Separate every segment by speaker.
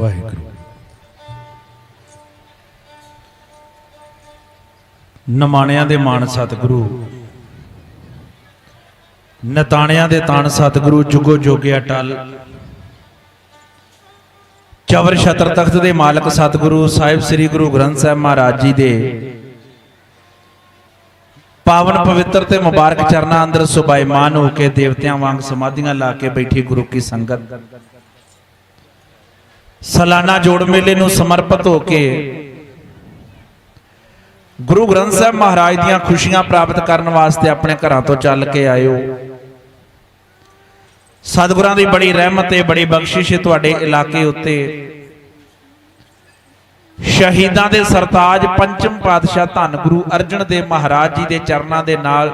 Speaker 1: ਵਾਹਿਗੁਰੂ। ਨਮਾਣਿਆਂ ਦੇ ਮਾਨ ਸਤਿਗੁਰੂ। ਨਤਾਣਿਆਂ ਦੇ ਤਾਣ ਸਤਿਗੁਰੂ, ਜੁਗੋ ਜੋਗਿਆ ਟਲ। ਚਵਰ ਛਤਰ ਤਖਤ ਦੇ ਮਾਲਕ ਸਤਿਗੁਰੂ, ਸਾਹਿਬ ਸ੍ਰੀ ਗੁਰੂ ਗ੍ਰੰਥ ਸਾਹਿਬ ਮਹਾਰਾਜ ਜੀ ਦੇ। ਪਾਵਨ ਪਵਿੱਤਰ ਤੇ ਮੁਬਾਰਕ ਚਰਨਾਂ ਅੰਦਰ ਸੁਬਾਈਮਾਨ ਹੋ ਕੇ ਦੇਵਤਿਆਂ ਵਾਂਗ ਸਮਾਧੀਆਂ ਲਾ ਕੇ ਬੈਠੀ ਗੁਰੂ ਕੀ ਸੰਗਤ। ਸਾਲਾਨਾ ਜੋੜ ਮੇਲੇ ਨੂੰ ਸਮਰਪਿਤ ਹੋ ਕੇ ਗੁਰੂ ਗ੍ਰੰਥ ਸਾਹਿਬ ਮਹਾਰਾਜ ਦੀਆਂ ਖੁਸ਼ੀਆਂ ਪ੍ਰਾਪਤ ਕਰਨ ਵਾਸਤੇ ਆਪਣੇ ਘਰਾਂ ਤੋਂ ਚੱਲ ਕੇ ਆਇਓ। ਸਤਿਗੁਰਾਂ ਦੀ ਬੜੀ ਰਹਿਮਤ ਤੇ ਬੜੀ ਬਖਸ਼ਿਸ਼ ਹੈ ਤੁਹਾਡੇ ਇਲਾਕੇ ਉੱਤੇ। ਸ਼ਹੀਦਾਂ ਦੇ ਸਰਤਾਜ ਪੰਚਮ ਪਾਤਸ਼ਾਹ ਧੰਨ ਗੁਰੂ ਅਰਜਨ ਦੇਵ ਮਹਾਰਾਜ ਜੀ ਦੇ ਚਰਨਾਂ ਦੇ ਨਾਲ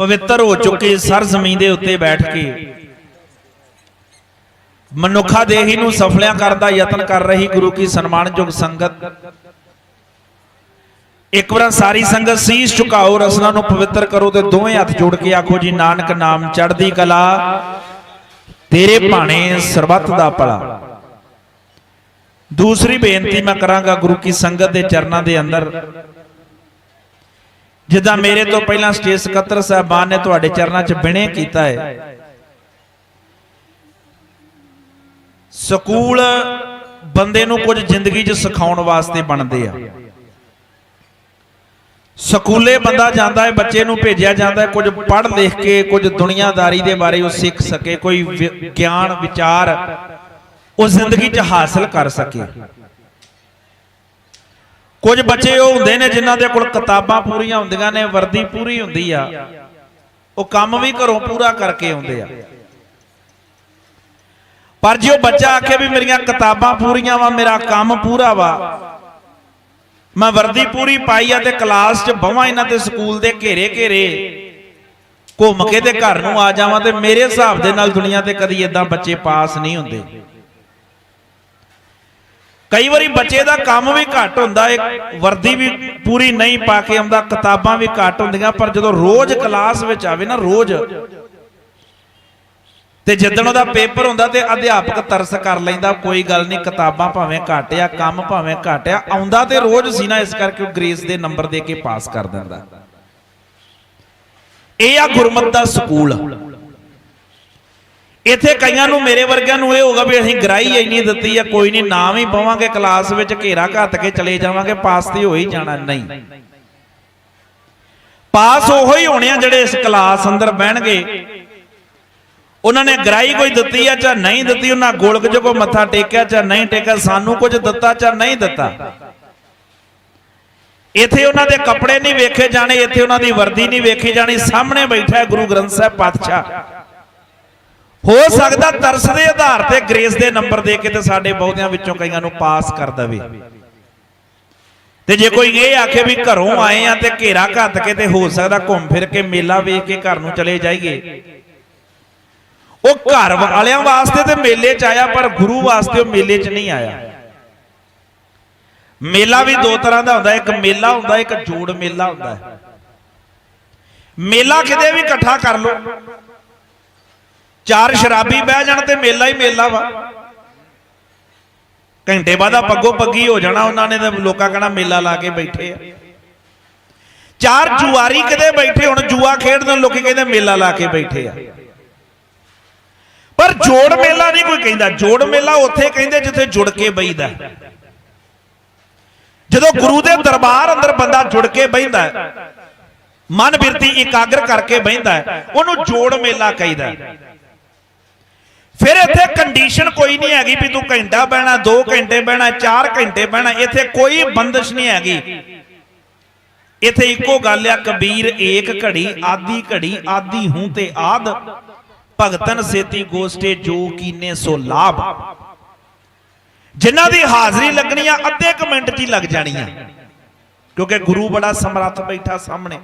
Speaker 1: ਪਵਿੱਤਰ ਹੋ ਚੁੱਕੇ ਸਰ ਜ਼ਮੀਨ ਦੇ ਉੱਤੇ ਬੈਠ ਕੇ। ਮਨੁੱਖਾ ਦੇਹੀ ਨੂੰ ਸਫਲਿਆਂ ਕਰਨ ਦਾ ਯਤਨ ਕਰ ਰਹੀ ਗੁਰੂ ਕੀ ਸਨਮਾਨਯੋਗ ਸੰਗਤ। ਇੱਕ ਵਾਰ ਸਾਰੀ ਸੰਗਤ ਸੀਸ ਝੁਕਾਓ, ਰਸਨਾ ਨੂੰ ਪਵਿੱਤਰ ਕਰੋ ਤੇ ਦੋਵੇਂ ਹੱਥ ਜੋੜ ਕੇ ਆਖੋ ਜੀ, ਨਾਨਕ ਨਾਮ ਚੜ੍ਹਦੀ ਕਲਾ, ਤੇਰੇ ਭਾਣੇ ਸਰਬੱਤ ਦਾ ਭਲਾ। ਦੂਸਰੀ ਬੇਨਤੀ ਮੈਂ ਕਰਾਂਗਾ ਗੁਰੂ ਕੀ ਸੰਗਤ ਦੇ ਚਰਨਾਂ ਦੇ ਅੰਦਰ। ਜਿੱਦਾਂ ਮੇਰੇ ਤੋਂ ਪਹਿਲਾਂ ਸਟੇਜ ਸਕੱਤਰ ਸਾਹਿਬਾਨ ਨੇ ਤੁਹਾਡੇ ਚਰਨਾਂ 'ਚ ਬਿਣੇ ਕੀਤਾ ਹੈ ਸਕੂਲ ਬੰਦੇ ਨੂੰ ਕੁਝ ਜ਼ਿੰਦਗੀ 'ਚ ਸਿਖਾਉਣ ਵਾਸਤੇ ਬਣਦੇ ਆ। ਸਕੂਲੇ ਬੰਦਾ ਜਾਂਦਾ ਹੈ, ਬੱਚੇ ਨੂੰ ਭੇਜਿਆ ਜਾਂਦਾ ਹੈ, ਕੁਝ ਪੜ੍ਹ ਲਿਖ ਕੇ, ਕੁਝ ਦੁਨੀਆਦਾਰੀ ਦੇ ਬਾਰੇ ਉਹ ਸਿੱਖ ਸਕੇ, ਕੋਈ ਵਿ- ਗਿਆਨ, ਵਿਚਾਰ ਉਹ ਜ਼ਿੰਦਗੀ 'ਚ ਹਾਸਲ ਕਰ ਸਕੇ। ਕੁਝ ਬੱਚੇ ਉਹ ਹੁੰਦੇ ਨੇ ਜਿਨ੍ਹਾਂ ਦੇ ਕੋਲ ਕਿਤਾਬਾਂ ਪੂਰੀਆਂ ਹੁੰਦੀਆਂ ਨੇ, ਵਰਦੀ ਪੂਰੀ ਹੁੰਦੀ ਆ, ਉਹ ਕੰਮ ਵੀ ਘਰੋਂ ਪੂਰਾ ਕਰਕੇ ਆਉਂਦੇ ਆ। ਪਰ ਜੇ ਉਹ ਬੱਚਾ ਆਖੇ ਵੀ ਮੇਰੀਆਂ ਕਿਤਾਬਾਂ ਪੂਰੀਆਂ ਵਾ, ਮੇਰਾ ਕੰਮ ਪੂਰਾ ਵਾ। ਮੈਂ ਵਰਦੀ ਪੂਰੀ ਪਾਈ ਆ ਤੇ ਕਲਾਸ 'ਚ ਬਵਾਂ ਇਹਨਾਂ ਤੇ ਸਕੂਲ ਦੇ ਘੇਰੇ ਘੇਰੇ। ਘੁੰਮ ਕੇ ਤੇ ਘਰ ਨੂੰ ਆ ਜਾਵਾਂ ਤੇ ਮੇਰੇ ਹਿਸਾਬ ਦੇ ਨਾਲ ਦੁਨੀਆ ਤੇ ਕਦੀ ਇਦਾਂ ਬੱਚੇ ਪਾਸ ਨਹੀਂ ਹੁੰਦੇ। ਕਈ ਵਾਰੀ ਬੱਚੇ ਦਾ ਕੰਮ ਵੀ ਘੱਟ ਹੁੰਦਾ ਏ ਵਰਦੀ ਵੀ ਪੂਰੀ ਨਹੀਂ ਪਾ ਕੇ ਆਉਂਦਾ, ਕਿਤਾਬਾਂ ਵੀ ਘੱਟ ਹੁੰਦੀਆਂ, ਪਰ ਜਦੋਂ ਰੋਜ਼ ਕਲਾਸ ਵਿੱਚ ਆਵੇ ਨਾ, ਰੋਜ਼ ਤੇ ਜਿੱਦਣ ਉਹਦਾ ਪੇਪਰ ਹੁੰਦਾ ਤੇ ਅਧਿਆਪਕ ਤਰਸ ਕਰ ਲੈਂਦਾ ਕੋਈ ਗੱਲ ਨਹੀਂ ਕਿਤਾਬਾਂ ਭਾਵੇਂ ਘੱਟ ਆ ਕੰਮ ਭਾਵੇਂ ਘੱਟ ਆ ਆਉਂਦਾ ਤੇ ਰੋਜ਼ ਸੀ ਨਾ ਇਸ ਕਰਕੇ ਉਹ ਗ੍ਰੇਸ ਦੇ ਨੰਬਰ ਦੇ ਕੇ ਪਾਸ ਕਰ ਦਿੰਦਾ। ਇਹ ਆ ਗੁਰਮਤ ਦਾ ਸਕੂਲ। ਇੱਥੇ ਕਈਆਂ ਨੂੰ ਮੇਰੇ ਵਰਗਿਆਂ ਨੂੰ ਇਹ ਹੋਗਾ ਵੀ ਅਸੀਂ ਗਰਾਈ ਇੰਨੀ ਦਿੱਤੀ ਆ ਕੋਈ ਨਹੀਂ ਨਾਮ ਹੀ ਪਵਾਂਗੇ ਕਲਾਸ ਵਿੱਚ ਘੇਰਾ ਘੱਤ ਕੇ ਚਲੇ ਜਾਵਾਂਗੇ ਪਾਸ ਤੇ ਹੋ ਹੀ ਜਾਣਾ ਨਹੀਂ। ਪਾਸ ਉਹੋ ਹੀ ਹੋਣੇ ਆ ਜਿਹੜੇ ਇਸ ਕਲਾਸ ਅੰਦਰ ਬਹਿਣਗੇ। ਉਹਨਾਂ ਨੇ ਗਰਾਈ ਕੋਈ ਦਿੱਤੀ ਆ ਜਾਂ ਨਹੀਂ ਦਿੱਤੀ ਉਹਨਾਂ ਗੋਲਕ ਜੋ ਕੋ ਮੱਥਾ ਟੇਕਿਆ ਜਾਂ ਨਹੀਂ ਟੇਕਿਆ ਸਾਨੂੰ ਕੁਝ ਦਿੱਤਾ ਜਾਂ ਨਹੀਂ ਦਿੱਤਾ। ਇੱਥੇ ਉਹਨਾਂ ਦੇ ਕੱਪੜੇ ਨਹੀਂ ਵੇਖੇ ਜਾਣੇ ਇੱਥੇ ਉਹਨਾਂ ਦੀ ਵਰਦੀ ਨਹੀਂ ਵੇਖੀ ਜਾਣੀ ਸਾਹਮਣੇ ਬੈਠਾ ਗੁਰੂ ਗ੍ਰੰਥ ਸਾਹਿਬ ਪਾਤਸ਼ਾਹ। ਹੋ ਸਕਦਾ ਤਰਸ ਦੇ ਆਧਾਰ ਤੇ ਗ੍ਰੇਸ ਦੇ ਨੰਬਰ ਦੇ ਕੇ ਤੇ ਸਾਡੇ ਬਹੁਤਿਆਂ ਵਿੱਚੋਂ ਕਈਆਂ ਨੂੰ ਪਾਸ ਕਰ ਦਵੇ। ਤੇ ਜੇ ਕੋਈ ਇਹ ਆਖੇ ਵੀ ਘਰੋਂ ਆਏ ਆ ਤੇ ਘੇਰਾ ਘੱਤ ਕੇ ਤੇ ਹੋ ਸਕਦਾ ਘੁੰਮ ਫਿਰ ਕੇ ਮੇਲਾ ਵੇਖ ਕੇ ਘਰ ਨੂੰ ਚਲੇ ਜਾਈਏ। ਉਹ ਘਰ ਵਾਲਿਆਂ ਵਾਸਤੇ ਤੇ ਮੇਲੇ 'ਚ ਆਇਆ, ਪਰ ਗੁਰੂ ਵਾਸਤੇ ਉਹ ਮੇਲੇ 'ਚ ਨਹੀਂ ਆਇਆ। ਮੇਲਾ ਵੀ ਦੋ ਤਰ੍ਹਾਂ ਦਾ ਹੁੰਦਾ, ਇੱਕ ਮੇਲਾ ਹੁੰਦਾ, ਇੱਕ ਜੋੜ ਮੇਲਾ ਹੁੰਦਾ। ਮੇਲਾ ਕਿਤੇ ਵੀ ਇਕੱਠਾ ਕਰ ਲੋ ਚਾਰ ਸ਼ਰਾਬੀ ਬਹਿ ਜਾਣ ਤੇ ਮੇਲਾ ਹੀ ਮੇਲਾ ਵਾ। ਘੰਟੇ ਬਾਅਦ ਆ ਪੱਗੋ ਪੱਗੀ ਹੋ ਜਾਣਾ, ਉਹਨਾਂ ਨੇ ਤੇ ਲੋਕਾਂ ਕਹਣਾ ਮੇਲਾ ਲਾ ਕੇ ਬੈਠੇ ਆ। ਚਾਰ ਜੁਆਰੀ ਕਿਤੇ ਬੈਠੇ ਹੁਣ, ਜੂਆ ਖੇਡਦੇ ਲੋਕੀ ਕਹਿੰਦੇ ਮੇਲਾ ਲਾ ਕੇ ਬੈਠੇ ਆ। ਪਰ ਜੋੜ ਮੇਲਾ ਨਹੀਂ ਕੋਈ ਕਹਿੰਦਾ। ਜੋੜ ਮੇਲਾ ਉੱਥੇ ਕਹਿੰਦੇ ਜਿੱਥੇ ਜੁੜ ਕੇ ਬਈਦਾ ਜਦੋਂ ਗੁਰੂ ਦੇ ਦਰਬਾਰ ਅੰਦਰ ਬੰਦਾ ਜੁੜ ਕੇ ਬੈਂਦਾ ਮਨ ਬਿਰਤੀ ਇਕਾਗਰ ਕਰਕੇ ਬੈਂਦਾ ਉਹਨੂੰ ਜੋੜ ਮੇਲਾ ਕਹਿੰਦਾ। ਫਿਰ ਇੱਥੇ ਕੰਡੀਸ਼ਨ ਕੋਈ ਨਹੀਂ ਹੈਗੀ ਵੀ ਤੂੰ ਘੰਟਾ ਬਹਿਣਾ 2 ਘੰਟੇ ਬਹਿਣਾ 4 ਘੰਟੇ ਬਹਿਣਾ, ਇੱਥੇ ਕੋਈ ਬੰਦਸ਼ ਨਹੀਂ ਹੈਗੀ। ਇੱਥੇ ਇੱਕੋ ਗੱਲ ਆ, ਕਬੀਰ ਏਕ ਘੜੀ, ਆਦੀ ਘੜੀ, ਆਦੀ ਹੂੰ ਤੇ ਆਦ। ਭਗਤਨ ਸੇਤੀ ਗੋਸਟੇ ਜੋ ਕੀਨੇ ਸੋ ਲਾਭ। ਜਿਨ੍ਹਾਂ ਦੀ ਹਾਜ਼ਰੀ ਲੱਗਣੀ ਆ, ਅੱਧੇ ਕੁ ਮਿੰਟ 'ਚ ਹੀ ਲੱਗ ਜਾਣੀ ਆ। ਕਿਉਂਕਿ ਗੁਰੂ ਬੜਾ ਸਮਰੱਥ ਬੈਠਾ ਸਾਹਮਣੇ।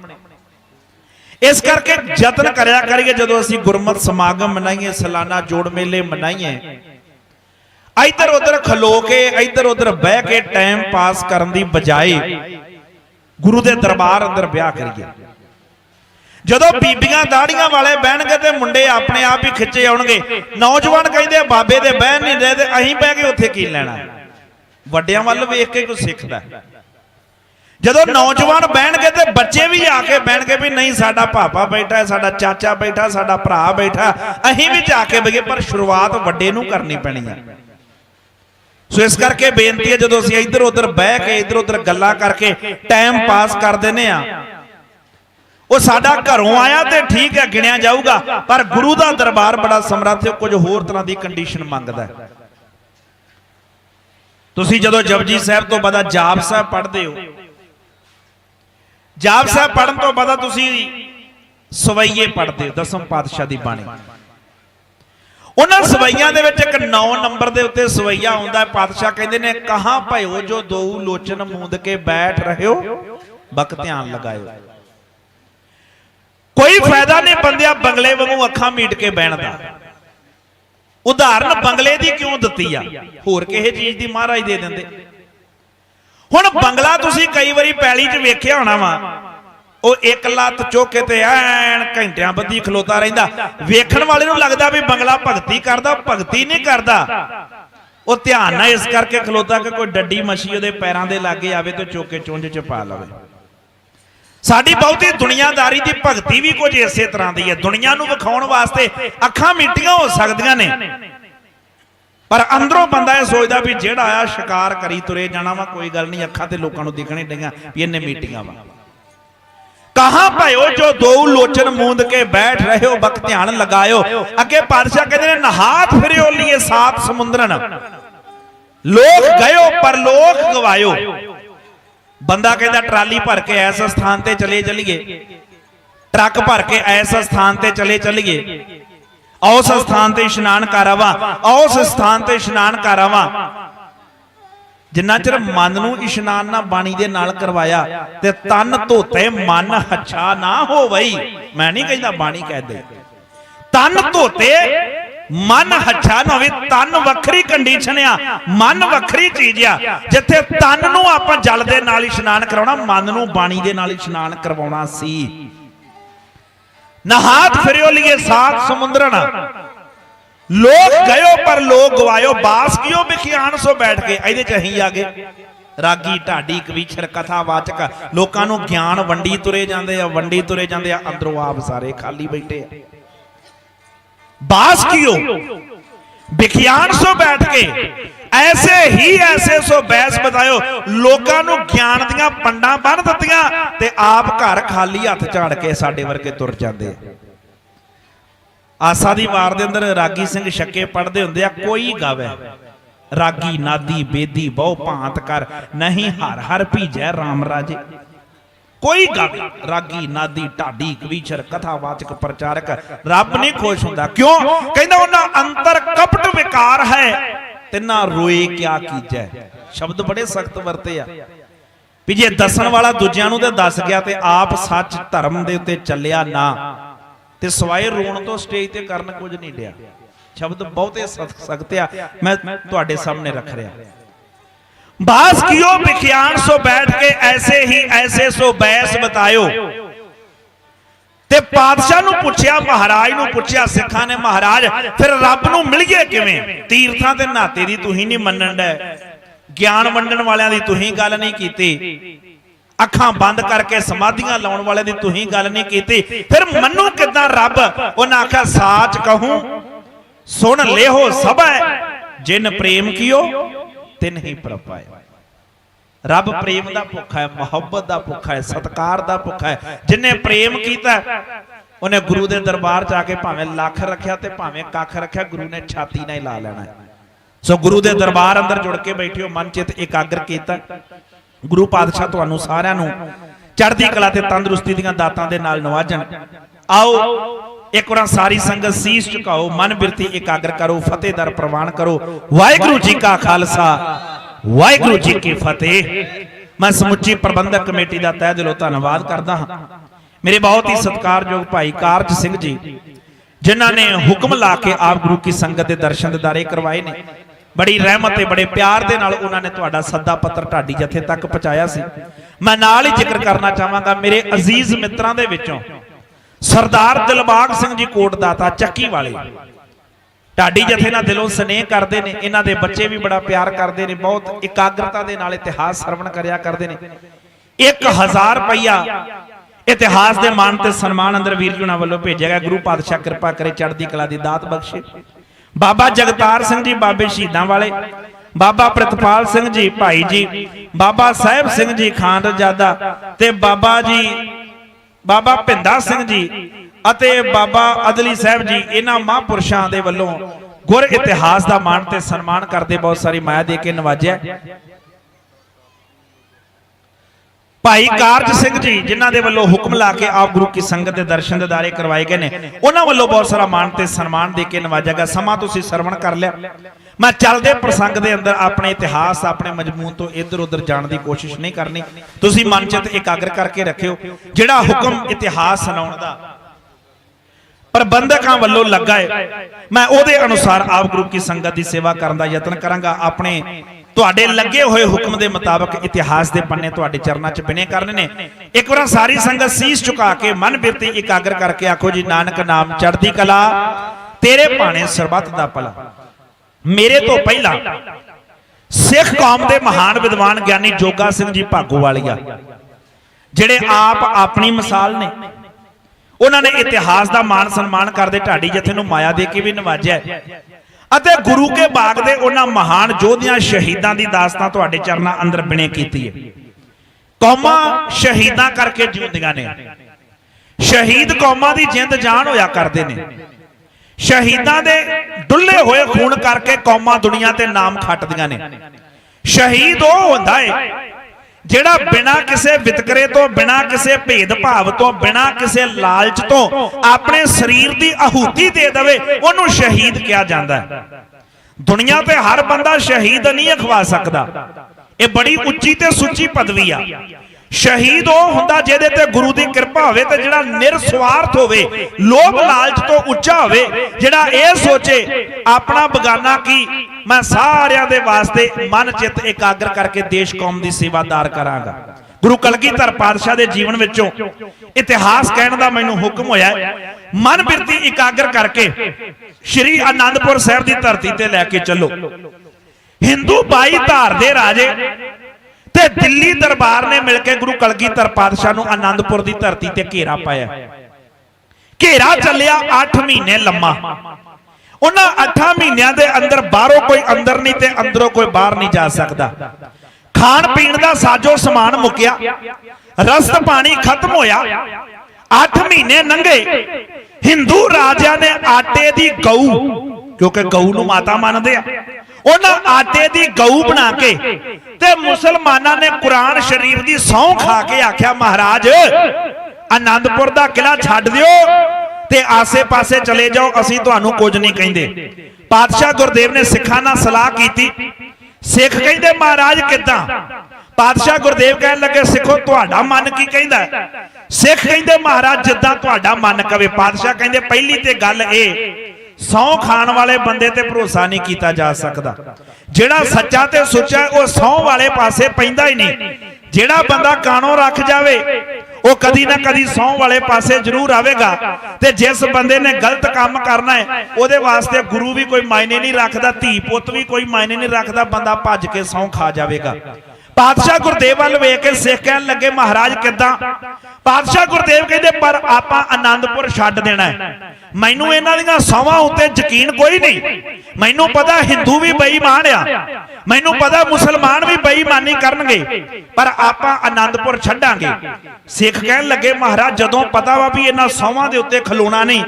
Speaker 1: ਇਸ ਕਰਕੇ ਯਤਨ ਕਰਿਆ ਕਰੀਏ, ਜਦੋਂ ਅਸੀਂ ਗੁਰਮਤ ਸਮਾਗਮ ਮਨਾਈਏ, ਸਾਲਾਨਾ ਜੋੜ ਮੇਲੇ ਮਨਾਈਏ। ਇੱਧਰ ਉੱਧਰ ਖਲੋ ਕੇ, ਇੱਧਰ ਉੱਧਰ ਬਹਿ ਕੇ ਟਾਈਮ ਪਾਸ ਕਰਨ ਦੀ ਬਜਾਏ ਗੁਰੂ ਦੇ ਦਰਬਾਰ ਅੰਦਰ ਵਿਆਹ ਕਰੀਏ। ਜਦੋਂ ਬੀਬੀਆਂ ਦਾੜੀਆਂ ਵਾਲੇ ਬਹਿਣਗੇ ਤੇ ਮੁੰਡੇ ਆਪਣੇ ਆਪ ਹੀ ਖਿੱਚੇ ਆਉਣਗੇ, ਨੌਜਵਾਨ ਕਹਿੰਦੇ ਬਾਬੇ ਦੇ ਬਹਿਣ ਨਹੀਂ ਰਹੇ ਤੇ ਅਸੀਂ ਬਹਿ ਕੇ ਉੱਥੇ ਕੀ ਲੈਣਾ? ਵੱਡਿਆਂ ਵੱਲ ਵੇਖ ਕੇ ਕੋਈ ਸਿੱਖਦਾ। ਜਦੋਂ ਨੌਜਵਾਨ ਬਹਿਣਗੇ ਤੇ ਬੱਚੇ ਵੀ ਆ ਕੇ ਬਹਿਣਗੇ ਵੀ ਨਹੀਂ, ਸਾਡਾ ਪਾਪਾ ਬੈਠਾ, ਸਾਡਾ ਚਾਚਾ ਬੈਠਾ, ਸਾਡਾ ਭਰਾ ਬੈਠਾ, ਅਸੀਂ ਵੀ ਜਾ ਕੇ ਬਈਏ, ਪਰ ਸ਼ੁਰੂਆਤ ਵੱਡੇ ਨੂੰ ਕਰਨੀ ਪੈਣੀ ਹੈ ਸੋ ਇਸ ਕਰਕੇ ਬੇਨਤੀ ਹੈ, ਜਦੋਂ ਅਸੀਂ ਇੱਧਰ ਉੱਧਰ ਬਹਿ ਕੇ ਇੱਧਰ ਉੱਧਰ ਗੱਲਾਂ ਕਰਕੇ ਟਾਈਮ ਪਾਸ ਕਰ ਦਿੰਨੇ ਆ ਉਹ ਸਾਡਾ ਘਰੋਂ ਆਇਆ ਤੇ ਠੀਕ ਹੈ, ਗਿਣਿਆ ਜਾਊਗਾ। ਪਰ ਗੁਰੂ ਦਾ ਦਰਬਾਰ ਬੜਾ ਸਮਰੱਥ ਹੈ ਕੁਝ ਹੋਰ ਤਰ੍ਹਾਂ ਦੀ ਕੰਡੀਸ਼ਨ ਮੰਗਦਾ ਹੈ। ਤੁਸੀਂ ਜਦੋਂ ਜਪਜੀ ਸਾਹਿਬ ਤੋਂ ਬਾਅਦ ਜਾਪ ਸਾਹਿਬ ਪੜ੍ਹਦੇ ਹੋ, ਜਾਪ ਸਾਹਿਬ ਪੜਨ ਤੋਂ ਬਾਅਦ ਤੁਸੀਂ ਸਵਈਏ ਪੜ੍ਹਦੇ ਹੋ, ਦਸਮ ਪਾਤਸ਼ਾਹ ਦੀ ਬਾਣੀ। ਉਹਨਾਂ ਸਵਈਆਂ ਦੇ ਵਿੱਚ ਇੱਕ 9 ਨੰਬਰ ਦੇ ਉੱਤੇ ਸਵਈਆ ਆਉਂਦਾ ਹੈ। ਪਾਤਸ਼ਾਹ ਕਹਿੰਦੇ ਨੇ, ਕਹਾਂ ਭਇਓ ਜੋ ਦੋਉ ਲੋਚਨ ਮੂੰਦ ਕੇ ਬੈਠ ਰਹਿਓ ਬਕ ਧਿਆਨ ਲਗਾਇਓ। ਕੋਈ ਫਾਇਦਾ ਨਹੀਂ ਬੰਦਿਆ ਬੰਗਲੇ ਵਾਂਗੂ ਅੱਖਾਂ ਮੀਟ ਕੇ ਬਹਿਣ ਦਾ। ਉਦਾਹਰਨ ਬੰਗਲੇ ਦੀ ਕਿਉਂ ਦਿੱਤੀ ਆ? ਹੋਰ ਕਿਸੇ ਚੀਜ਼ ਦੀ ਮਹਾਰਾਜ ਦੇ ਦਿੰਦੇ। ਹੁਣ ਬੰਗਲਾ ਤੁਸੀਂ ਕਈ ਵਾਰੀ ਪੈਲੀ 'ਚ ਵੇਖਿਆ ਹੋਣਾ ਵਾ, ਉਹ ਇੱਕ ਲੱਤ ਚੋਕੇ ਤੇ ਐਨ ਘੰਟਿਆਂ ਬੱਧੀ ਖਲੋਤਾ ਰਹਿੰਦਾ। ਵੇਖਣ ਵਾਲੇ ਨੂੰ ਲੱਗਦਾ ਵੀ ਬੰਗਲਾ ਭਗਤੀ ਕਰਦਾ, ਭਗਤੀ ਨਹੀਂ ਕਰਦਾ। ਉਹ ਧਿਆਨ ਨਾਲ ਇਸ ਕਰਕੇ ਖਲੋਤਾ ਕਿ ਕੋਈ ਡੱਡੀ ਮੱਛੀ ਉਹਦੇ ਪੈਰਾਂ ਦੇ ਲਾਗੇ ਆਵੇ ਤੇ ਚੋਕੇ ਚੁੰਝ 'ਚ ਪਾ ਲਵੇ। ਸਾਡੀ ਬਹੁਤੀ ਦੁਨੀਆਦਾਰੀ ਦੀ ਭਗਤੀ ਵੀ ਕੁਝ ਇਸੇ ਤਰ੍ਹਾਂ ਦੀ ਹੈ। ਦੁਨੀਆ ਨੂੰ ਵਿਖਾਉਣ ਵਾਸਤੇ ਅੱਖਾਂ ਮੀਟੀਆਂ ਹੋ ਸਕਦੀਆਂ ਨੇ। ਪਰ ਅੰਦਰੋਂ ਬੰਦਾ ਇਹ ਸੋਚਦਾ ਵੀ ਜਿਹੜਾ ਆਇਆ ਸ਼ਿਕਾਰ ਕਰੀ ਤੁਰੇ ਜਾਣਾ ਵਾ, ਕੋਈ ਗੱਲ ਨਹੀਂ, ਅੱਖਾਂ ਤੇ ਲੋਕਾਂ ਨੂੰ ਦਿਖਣੇ ਡਈਆਂ ਵੀ ਇਹਨੇ ਮੀਟੀਆਂ ਵਾ। ਕਹਾਂ ਭਇਓ ਜੋ ਦੋ ਲੋਚਨ ਮੂੰਦ ਕੇ ਬੈਠ ਰਹੇ ਹੋ ਬਕ ਧਿਆਨ ਲਗਾਇਓ। ਅੱਗੇ ਪਾਤਸ਼ਾਹ ਕਹਿੰਦੇ ਨੇ, ਨਹਾਤ ਫਿਰਿਓ ਲੀਏ ਸਾਤ ਸਮੁੰਦਰਨ। ਲੋਕ ਗਇਓ ਪਰ ਲੋਕ ਗਵਾਇਓ। ਬੰਦਾ ਕਹਿੰਦਾ ਟਰਾਲੀ ਭਰ ਕੇ ਐਸ ਸਥਾਨ ਤੇ ਚਲੇ ਚਲੀਏ। ਟਰੱਕ ਭਰ ਕੇ ਐਸ ਸਥਾਨ ਤੇ ਚਲੇ ਚਲੀਏ। ਉਸ ਸਥਾਨ ਤੇ ਇਸ਼ਨਾਨ ਕਰਾਵਾ ਉਸ ਸਥਾਨ ਤੇ ਇਸ਼ਨਾਨ ਕਰਾਵਾ ਜਿੰਨਾ ਚਿਰ ਮਨ ਨੂੰ ਇਸ਼ਨਾਨ ਨਾ ਬਾਣੀ ਦੇ ਨਾਲ ਕਰਵਾਇਆ ਤੇ ਤਨ ਧੋਤੇ ਮਨ ਹੱਛਾ ਨਾ ਹੋਵਈ। ਮੈਂ ਨਹੀਂ ਕਹਿੰਦਾ ਬਾਣੀ ਕਹਦੇ ਤਨ ਧੋਤੇ ਮਨ ਹੱਛਾ ਨਾ ਹੋਵੇ, ਤਨ ਵੱਖਰੀ ਕੰਡੀਸ਼ਨ ਆ। ਮਨ ਵੱਖਰੀ ਚੀਜ਼ ਆ। ਜਿੱਥੇ ਤਨ ਨੂੰ ਆਪਾਂ ਜਲ ਦੇ ਨਾਲ ਇਸ਼ਨਾਨ ਕਰਾਉਣਾ, ਮਨ ਨੂੰ ਬਾਣੀ ਦੇ ਨਾਲ ਇਸ਼ਨਾਨ ਕਰਵਾਉਣਾ ਸੀ। ਨਹਾਤ ਫਿਰਿਓ ਲਿਏ ਸਾਤ ਸਮੁੰਦਰਨ ਲੋਕ ਗਇਓ ਪਰ ਲੋਕ ਗਵਾਇਓ, ਬਾਸ ਕਿਉ ਵਿਖਿਆਨ ਸੋ ਬੈਠ ਕੇ, ਇਹਦੇ ਚ ਅਹੀਂ ਆ ਗਏ। ਰਾਗੀ ਢਾਡੀ ਕਵੀ ਕਥਾ ਵਾਚਕ, ਲੋਕਾਂ ਨੂੰ ਗਿਆਨ ਵੰਡੀ ਤੁਰੇ ਜਾਂਦੇ ਆ, ਵੰਡੀ ਤੁਰੇ ਜਾਂਦੇ ਆ, ਅੰਦਰੋਂ ਆਪ ਸਾਰੇ ਖਾਲੀ ਬੈਠੇ ਆ। ਬਾਸ ਕਿਉ ਵਿਖਿਆਨ ਸੋ ਬੈਠ ਕੇ ਐਸੇ ਹੀ ਐਸੇ ਸੋ ਬੈਸ ਬਤਾਇਓ। ਲੋਕਾਂ ਨੂੰ ਗਿਆਨ ਦੀਆਂ ਪੰਡਾਂ ਬੰਨ ਦਿੱਤੀਆਂ ਤੇ ਆਪ ਘਰ ਖਾਲੀ ਹੱਥ ਝਾੜ ਕੇ ਸਾਡੇ ਵਰਗੇ ਤੁਰ ਜਾਂਦੇ ਆਸਾ ਦੀ ਵਾਰ ਦੇ ਅੰਦਰ ਰਾਗੀ ਸਿੰਘ ਛੱਕੇ ਪੜਦੇ ਹੁੰਦੇ ਆ ਕੋਈ ਗਾਵੇ। ਰਾਗੀ ਨਾਦੀ ਬੇਦੀ ਬਹੁ ਭਾਂਤ ਕਰ ਨਹੀਂ ਹਰ ਹਰ ਭੀਜੈ RAM ਰਾਜੇ। ਕੋਈ ਗਾਵੇ ਰਾਗੀ, ਨਾਦੀ, ਢਾਡੀ, ਕਵੀਚਰ, ਕਥਾਵਾਚਕ, ਪ੍ਰਚਾਰਕ, ਰੱਬ ਨਹੀਂ ਖੁਸ਼ ਹੁੰਦਾ। ਕਿਉਂ? ਕਹਿੰਦਾ ਉਹਨਾਂ ਅੰਤਰ ਕਪਟ ਵਿਕਾਰ ਹੈ ਤਿੰਨਾ ਰੋਏ ਕਿਆ ਕੀਜੈ। ਸ਼ਬਦ ਬੜੇ ਸਖਤ ਵਰਤੇ ਆ। ਵੀ ਜੇ ਦੱਸਣ ਵਾਲਾ ਦੂਜਿਆਂ ਨੂੰ ਤੇ ਦੱਸ ਗਿਆ ਤੇ ਆਪ ਸੱਚ ਧਰਮ ਦੇ ਉੱਤੇ ਚੱਲਿਆ ਨਾ, ਤੇ ਸਵਾਏ ਰੋਣ ਤੋਂ ਸਟੇਜ ਤੇ ਕਰਨ ਕੁਝ ਨਹੀਂ ਡਿਆ। ਸ਼ਬਦ ਬਹੁਤੇ ਸਖਤ ਆ। ਮੈਂ ਤੁਹਾਡੇ ਸਾਹਮਣੇ ਰੱਖ ਰਿਹਾ। ਬਾਸ ਕਿਉ ਵਿਖਿਆਨ ਸੋ ਬੈਠ ਕੇ ਐਸੇ ਹੀ ਐਸੇ ਸੋ ਬੈਸ ਬਤਾਇਓ। ਤੇ ਪਾਤਸ਼ਾਹ ਨੂੰ ਪੁੱਛਿਆ, ਮਹਾਰਾਜ ਨੂੰ ਪੁੱਛਿਆ, ਸਿੱਖਾਂ ਨੇ, ਮਹਾਰਾਜ, ਫਿਰ ਰੱਬ ਨੂੰ ਮਿਲੀਏ ਕਿਵੇਂ? ਤੀਰਥਾਂ ਤੇ ਨਾਤੇ ਦੀ ਤੁਸੀਂ ਨਹੀਂ ਮੰਨਣ ਦਾ ਗਿਆਨ ਵੰਡਣ ਵਾਲਿਆਂ ਦੀ ਤੁਸੀਂ ਗੱਲ ਨਹੀਂ ਕੀਤੀ। ਅੱਖਾਂ ਬੰਦ ਕਰਕੇ ਸਮਾਧੀਆਂ ਲਾਉਣ ਵਾਲਿਆਂ ਦੀ ਤੁਸੀਂ ਗੱਲ ਨਹੀਂ ਕੀਤੀ। ਫਿਰ ਮੰਨੂ ਕਿਦਾਂ ਰੱਬ? ਉਹਨਾਂ ਆਖਿਆ, ਸਾਚ ਕਹੂੰ, ਸੁਣ ਲਿਓ ਸਭੈ, ਜਿਨ ਪ੍ਰੇਮ ਕੀਓ ਤਿਨ ਹੀ ਪ੍ਰਪਾਏ ਰੱਬ ਪ੍ਰੇਮ ਦਾ ਭੁੱਖਾ ਹੈ, ਮੁਹੱਬਤ ਦਾ ਭੁੱਖਾ ਹੈ, ਸਤਕਾਰ ਦਾ ਭੁੱਖਾ ਹੈ। ਜਿਨੇ ਪ੍ਰੇਮ ਕੀਤਾ, ਉਹਨੇ ਗੁਰੂ ਦੇ ਦਰਬਾਰ ਚ ਕੇ ਭਾਵੇਂ ਲੱਖ ਰੱਖਿਆ ਤੇ ਭਾਵੇਂ ਕੱਖ ਰੱਖਿਆ, ਗੁਰੂ ਨੇ ਛਾਤੀ ਨਾਲ ਹੀ ਲਾ ਲੈਣਾ ਸੋ ਗੁਰੂ ਦੇ ਦਰਬਾਰ ਅੰਦਰ ਜੁੜ ਕੇ ਬੈਠਿਓ ਮਨ ਚਿਤ ਇਕਾਗਰ ਕੀਤਾ। ਗੁਰੂ ਪਾਤਸ਼ਾਹ ਤੁਹਾਨੂੰ ਸਾਰਿਆਂ ਨੂੰ ਚੜ੍ਹਦੀ ਕਲਾ ਤੇ ਤੰਦਰੁਸਤੀ ਦੀਆਂ ਦਾਤਾਂ ਦੇ ਨਾਲ ਨਵਾਜਣ। ਆਓ ਇੱਕ ਵਾਰ ਸਾਰੀ ਸੰਗਤ ਸੀਸ ਝੁਕਾਓ, ਮਨ ਬਿਰਤੀ ਇਕਾਗਰ ਕਰੋ, ਫਤਿਹ ਦਰ ਪ੍ਰਵਾਨ ਕਰੋ। ਵਾਹਿਗੁਰੂ ਜੀ ਕਾ ਖਾਲਸਾ, ਵਾਹਿਗੁਰੂ ਜੀ ਕੀ ਫਤਿਹ। ਮੈਂ ਸਮੁੱਚੀ ਪ੍ਰਬੰਧਕ ਕਮੇਟੀ ਦਾ ਤਹਿ ਦਿਲੋਂ ਧੰਨਵਾਦ ਕਰਦਾ ਹਾਂ। ਮੇਰੇ ਬਹੁਤ ਹੀ ਸਤਿਕਾਰਯੋਗ ਭਾਈ ਕਾਰਜ ਸਿੰਘ ਜੀ, ਜਿਨ੍ਹਾਂ ਨੇ ਹੁਕਮ ਲਾ ਕੇ ਆਪ ਗੁਰੂ ਕੀ ਸੰਗਤ ਦੇ ਦਰਸ਼ਨ ਦਿਦਾਰੇ ਕਰਵਾਏ ਨੇ। ਬੜੀ ਰਹਿਮਤ ਤੇ ਬੜੇ ਪਿਆਰ ਦੇ ਨਾਲ ਉਹਨਾਂ ਨੇ ਤੁਹਾਡਾ ਸੱਦਾ ਪੱਤਰ ਢਾਡੀ ਜਥੇ ਤੱਕ ਪਹੁੰਚਾਇਆ ਸੀ। ਮੈਂ ਨਾਲ ਹੀ ਜ਼ਿਕਰ ਕਰਨਾ ਚਾਹਾਂਗਾ ਮੇਰੇ ਅਜ਼ੀਜ਼ ਮਿੱਤਰਾਂ ਦੇ ਵਿੱਚੋਂ। ਸਰਦਾਰ ਦਿਲਬਾਗ ਸਿੰਘ ਜੀ ਕੋਟ ਦਾਤਾ ਚੱਕੀ ਵਾਲੇ। ਢਾਡੀ ਜਥੇ ਨਾਲ ਦਿਲੋਂ ਸਨੇਹ ਕਰਦੇ ਨੇ, ਇਹਨਾਂ ਦੇ ਬੱਚੇ ਵੀ ਬੜਾ ਪਿਆਰ ਕਰਦੇ ਨੇ, ਬਹੁਤ ਇਕਾਗਰਤਾ ਦੇ ਨਾਲ ਇਤਿਹਾਸ ਸਰਵਣ ਕਰਿਆ ਕਰਦੇ ਨੇ। 1000 ਰੁਪਇਆ ਇਤਿਹਾਸ ਦੇ ਮਾਣ ਤੇ ਸਨਮਾਨ ਅੰਦਰ ਵੀਰ ਜੁਣਾ ਵੱਲੋਂ ਭੇਜਿਆ ਗਿਆ। ਗੁਰੂ ਪਾਤਸ਼ਾਹ ਕਿਰਪਾ ਕਰੇ, ਚੜ੍ਹਦੀ ਕਲਾ ਦੀ ਦਾਤ ਬਖਸ਼ੇ। ਬਾਬਾ ਜਗਤਾਰ ਸਿੰਘ ਜੀ, ਬਾਬੇ ਸ਼ਹੀਦਾਂ ਵਾਲੇ। ਬਾਬਾ ਪ੍ਰਿਤਪਾਲ ਸਿੰਘ ਜੀ, ਭਾਈ ਜੀ। ਬਾਬਾ ਸਾਹਿਬ ਸਿੰਘ ਜੀ ਖਾਨ ਰਜਾਦਾ ਤੇ ਬਾਬਾ ਜੀ ਬਾਬਾ ਭਿੰਦਾ ਸਿੰਘ ਜੀ ਅਤੇ ਬਾਬਾ ਅਦਲੀ ਸਾਹਿਬ ਜੀ, ਇਹਨਾਂ ਮਹਾਂਪੁਰਸ਼ਾਂ ਦੇ ਵੱਲੋਂ ਗੁਰ ਇਤਿਹਾਸ ਦਾ ਮਾਣ ਤੇ ਸਨਮਾਨ ਕਰਦੇ ਬਹੁਤ ਸਾਰੀ ਮਾਇਆ ਦੇ ਕੇ ਨਵਾਜਿਆ। ਭਾਈ ਕਾਰਜ ਸਿੰਘ ਜੀ, ਜਿਨ੍ਹਾਂ ਦੇ ਵੱਲੋਂ ਹੁਕਮ ਲਾ ਕੇ ਆਪ ਗੁਰੂ ਕੀ ਸੰਗਤ ਦੇ ਦਰਸ਼ਨ ਦਿਦਾਰੇ ਕਰਵਾਏ ਗਏ ਨੇ, ਉਹਨਾਂ ਵੱਲੋਂ ਬਹੁਤ ਸਾਰਾ ਮਾਣ ਤੇ ਸਨਮਾਨ ਦੇ ਕੇ ਨਵਾਜਿਆ ਗਿਆ। ਸਮਾਂ ਤੁਸੀਂ ਸਰਵਣ ਕਰ ਲਿਆ। ਮੈਂ ਚੱਲਦੇ ਪ੍ਰਸੰਗ ਦੇ ਅੰਦਰ ਆਪਣੇ ਇਤਿਹਾਸ, ਆਪਣੇ ਮਜਮੂਨ ਤੋਂ ਇੱਧਰ ਉੱਧਰ ਜਾਣ ਦੀ ਕੋਸ਼ਿਸ਼ ਨਹੀਂ ਕਰਨੀ। ਤੁਸੀਂ ਮਨ ਚਿੱਤ ਇਕਾਗਰ ਕਰਕੇ ਰੱਖਿਓ। ਜਿਹੜਾ ਹੁਕਮ ਇਤਿਹਾਸ ਸੁਣਾਉਣ ਦਾ ਪ੍ਰਬੰਧਕਾਂ ਵੱਲੋਂ ਲੱਗਾ ਹੈ, ਮੈਂ ਉਹਦੇ ਅਨੁਸਾਰ ਆਪ ਗੁਰੂ ਕੀ ਸੰਗਤ ਦੀ ਸੇਵਾ ਕਰਨ ਦਾ ਯਤਨ ਕਰਾਂਗਾ। ਆਪਣੇ ਤੁਹਾਡੇ ਲੱਗੇ ਹੋਏ ਹੁਕਮ ਦੇ ਮੁਤਾਬਕ ਇਤਿਹਾਸ ਦੇ ਪੰਨੇ ਤੁਹਾਡੇ ਚਰਨਾਂ 'ਚ ਬਿਨੇ ਕਰਨੇ ਨੇ। ਇੱਕ ਵਾਰ ਸਾਰੀ ਸੰਗਤ ਸੀਸ ਝੁਕਾ ਕੇ ਮਨ ਬਿਰਤੀ ਇਕਾਗਰ ਕਰਕੇ ਆਖੋ ਜੀ, ਨਾਨਕ ਨਾਮ ਚੜ੍ਹਦੀ ਕਲਾ, ਤੇਰੇ ਭਾਣੇ ਸਰਬੱਤ ਦਾ ਭਲਾ। ਮੇਰੇ ਤੋਂ ਪਹਿਲਾਂ ਸਿੱਖ ਕੌਮ ਦੇ ਮਹਾਨ ਵਿਦਵਾਨ ਗਿਆਨੀ ਜੋਗਾ ਸਿੰਘ ਜੀ ਭਾਗੋਵਾਲੀਆ ਜਿਹੜੇ ਆਪ ਆਪਣੀ ਮਿਸਾਲ ਨੇ। ਉਹਨਾਂ ਨੇ ਇਤਿਹਾਸ ਦਾ ਮਾਣ ਸਨਮਾਨ ਕਰਦੇ ਢਾਡੀ ਜਥੇ ਨੂੰ ਮਾਇਆ ਦੇ ਕੇ ਵੀ ਨਵਾਜਿਆ। ਅਤੇ ਗੁਰੂ ਕੇ ਬਾਗ ਦੇ ਉਹਨਾਂ ਮਹਾਨ ਯੋਧਿਆਂ ਸ਼ਹੀਦਾਂ ਦੀ ਦਾਸਤਾਨ ਤੁਹਾਡੇ ਚਰਨਾਂ ਅੰਦਰ ਬਿਨੇ ਕੀਤੀ ਹੈ। ਕੌਮਾਂ ਸ਼ਹੀਦਾਂ ਕਰਕੇ ਜਿਉਂਦੀਆਂ ਨੇ। ਸ਼ਹੀਦ ਕੌਮਾਂ ਦੀ ਜਿੰਦ ਜਾਨ ਹੋਇਆ ਕਰਦੇ ਨੇ। ਸ਼ਹੀਦਾਂ ਦੇ ਡੁੱਲੇ ਹੋਏ ਖੂਨ ਕਰਕੇ ਕੌਮਾਂ ਦੁਨੀਆ ਤੇ ਨਾਮ ਖੱਟਦੀਆਂ ਨੇ। ਸ਼ਹੀਦ ਉਹ ਹੁੰਦਾ ਹੈ ਜਿਹੜਾ ਬਿਨਾ ਕਿਸੇ ਵਿਤਕਰੇ ਤੋਂ, ਬਿਨਾ ਕਿਸੇ ਭੇਦਭਾਵ ਤੋਂ, ਬਿਨਾ ਕਿਸੇ ਲਾਲਚ ਤੋਂ ਆਪਣੇ ਸਰੀਰ ਦੀ ਆਹੂਤੀ ਦੇ ਦੇਵੇ, ਉਹਨੂੰ ਸ਼ਹੀਦ ਕਿਹਾ ਜਾਂਦਾ ਹੈ। ਦੁਨੀਆ ਤੇ ਹਰ ਬੰਦਾ ਸ਼ਹੀਦ ਨਹੀਂ ਅਖਵਾ ਸਕਦਾ। ਇਹ ਬੜੀ ਉੱਚੀ ਤੇ ਸੁੱਚੀ ਪਦਵੀ ਆ। ਸ਼ਹੀਦ ਉਹ ਹੁੰਦਾ ਜਿਹਦੇ ਤੇ ਗੁਰੂ ਦੀ ਕਿਰਪਾ ਹੋਵੇ ਤੇ ਜਿਹੜਾ ਨਿਰਸਵਾਰਥ ਹੋਵੇ, ਲੋਭ ਲਾਲਚ ਤੋਂ ਉੱਚਾ ਹੋਵੇ, ਜਿਹੜਾ ਇਹ ਸੋਚੇ, ਆਪਣਾ ਬਗਾਨਾ ਕੀ? ਮੈਂ ਸਾਰਿਆਂ ਦੇ ਵਾਸਤੇ ਮਨ, ਚਿੱਤ ਇਕਾਗਰ ਕਰਕੇ ਦੇਸ਼ ਕੌਮ ਦੀ ਸੇਵਾਦਾਰ ਕਰਾਂਗਾ। ਗੁਰੂ ਕਲਗੀਧਰ ਪਾਤਸ਼ਾਹ ਦੇ ਜੀਵਨ ਵਿੱਚੋਂ ਇਤਿਹਾਸ ਕਹਿਣ ਦਾ ਮੈਨੂੰ ਹੁਕਮ ਹੋਇਆ ਮਨ ਬਿਰਤੀ ਇਕਾਗਰ ਕਰਕੇ ਸ਼੍ਰੀ ਆਨੰਦਪੁਰ ਸਾਹਿਬ ਦੀ ਧਰਤੀ ਤੇ ਲੈ ਕੇ ਚੱਲੋ। ਹਿੰਦੂ ਬਾਈ ਧਾਰ ਦੇ ਰਾਜੇ ਤੇ ਦਿੱਲੀ ਦਰਬਾਰ ਨੇ ਮਿਲ ਕੇ ਗੁਰੂ ਕਲਗੀਧਰ ਪਾਤਸ਼ਾਹ ਨੂੰ ਆਨੰਦਪੁਰ ਦੀ ਧਰਤੀ ਤੇ ਘੇਰਾ ਪਾਇਆ। ਘੇਰਾ ਚੱਲਿਆ 8 ਮਹੀਨੇ ਲੰਮਾ। ਉਹਨਾਂ 8 ਮਹੀਨਿਆਂ ਦੇ ਅੰਦਰ ਬਾਹਰੋਂ ਕੋਈ ਅੰਦਰ ਨਹੀਂ ਤੇ ਅੰਦਰੋਂ ਕੋਈ ਬਾਹਰ ਨਹੀਂ ਜਾ ਸਕਦਾ। ਖਾਣ ਪੀਣ ਦਾ ਸਾਜੋ ਸਮਾਨ ਮੁੱਕਿਆ। ਰਸਤ ਪਾਣੀ ਖਤਮ ਹੋਇਆ। 8 ਮਹੀਨੇ ਲੰਘੇ ਹਿੰਦੂ ਰਾਜਿਆਂ ਨੇ ਆਟੇ ਦੀ ਗਊ, ਕਿਉਂਕਿ ਗਊ ਨੂੰ ਮਾਤਾ ਮੰਨਦੇ ਆ। ਉਹਨਾਂ ਆਟੇ ਦੀ ਗਊ ਬਣਾ ਕੇ ਤੇ ਮੁਸਲਮਾਨਾਂ ਨੇ ਕੁਰਾਨ ਸ਼ਰੀਫ ਦੀ ਸੌਂ ਖਾ ਕੇ ਆਖਿਆ, ਮਹਾਰਾਜ, ਆਨੰਦਪੁਰ ਦਾ ਕਿਲਾ ਛੱਡ ਦਿਓ ਤੇ ਆਸੇ-ਪਾਸੇ ਚਲੇ ਜਾਓ, ਅਸੀਂ ਤੁਹਾਨੂੰ ਕੁਝ ਨਹੀਂ ਕਹਿੰਦੇ। ਪਾਤਸ਼ਾਹ ਗੁਰਦੇਵ ਨੇ ਸਿੱਖਾਂ ਨਾਲ ਸਲਾਹ ਕੀਤੀ। ਸਿੱਖ ਕਹਿੰਦੇ, ਮਹਾਰਾਜ, ਕਿੱਦਾਂ? ਪਾਤਸ਼ਾਹ ਗੁਰਦੇਵ ਕਹਿਣ ਲੱਗੇ, ਸਿੱਖੋ, ਤੁਹਾਡਾ ਮਨ ਕੀ ਕਹਿੰਦਾ? ਸਿੱਖ ਕਹਿੰਦੇ, ਮਹਾਰਾਜ, ਜਿੱਦਾਂ ਤੁਹਾਡਾ ਮਨ ਕਵੇ। ਪਾਤਸ਼ਾਹ ਕਹਿੰਦੇ, ਪਹਿਲੀ ਤੇ ਗੱਲ ਇਹ ਸੌ ਖਾਣ ਵਾਲੇ ਬੰਦੇ ਤੇ ਭਰੋਸਾ ਨਹੀਂ ਕੀਤਾ ਜਾ ਸਕਦਾ। ਜਿਹੜਾ ਸੱਚਾ ਤੇ ਸੁੱਚਾ ਉਹ ਸੌ ਵਾਲੇ ਪਾਸੇ ਪੈਂਦਾ ਹੀ ਨਹੀਂ। ਜਿਹੜਾ ਬੰਦਾ ਕਾਣੋ ਰੱਖ ਜਾਵੇ, ਉਹ ਕਦੀ ਨਾ ਕਦੀ ਸੌ ਵਾਲੇ ਪਾਸੇ ਜ਼ਰੂਰ ਆਵੇਗਾ। ਤੇ ਜਿਸ ਬੰਦੇ ਨੇ ਗਲਤ ਕੰਮ ਕਰਨਾ ਹੈ, ਉਹਦੇ ਵਾਸਤੇ ਗੁਰੂ ਵੀ ਕੋਈ ਮਾਇਨੇ ਨਹੀਂ ਰੱਖਦਾ, ਧੀ ਪੁੱਤ ਵੀ ਕੋਈ ਮਾਇਨੇ ਨਹੀਂ ਰੱਖਦਾ, ਬੰਦਾ ਭੱਜ ਕੇ ਸੌ ਖਾ ਜਾਵੇਗਾ। ਪਾਤਸ਼ਾਹ ਗੁਰਦੇਵ ਵੱਲ ਵੇਖ ਕੇ ਸਿੱਖ ਕਹਿਣ ਲੱਗੇ, ਮਹਾਰਾਜ, ਕਿੱਦਾਂ? ਪਾਤਸ਼ਾਹ ਗੁਰਦੇਵ ਕਹਿੰਦੇ, ਪਰ ਆਪਾਂ ਆਨੰਦਪੁਰ ਛੱਡ ਦੇਣਾ ਮੈਨੂੰ ਇਹਨਾਂ ਦੀਆਂ ਸੌਵਾਂ ਉੱਤੇ ਯਕੀਨ ਕੋਈ ਨਹੀਂ। ਮੈਨੂੰ ਪਤਾ ਹਿੰਦੂ ਵੀ ਬੇਈਮਾਨ ਆ। ਮੈਨੂੰ ਪਤਾ ਮੁਸਲਮਾਨ ਵੀ ਬੇਈਮਾਨੀ ਕਰਨਗੇ। ਪਰ ਆਪਾਂ ਆਨੰਦਪੁਰ ਛੱਡਾਂਗੇ। ਸਿੱਖ ਕਹਿਣ ਲੱਗੇ, ਮਹਾਰਾਜ, ਜਦੋਂ ਪਤਾ ਵਾ ਵੀ ਇਹਨਾਂ ਸੌਵਾਂ ਦੇ ਉੱਤੇ ਖਲੋਣਾ ਨਹੀਂ,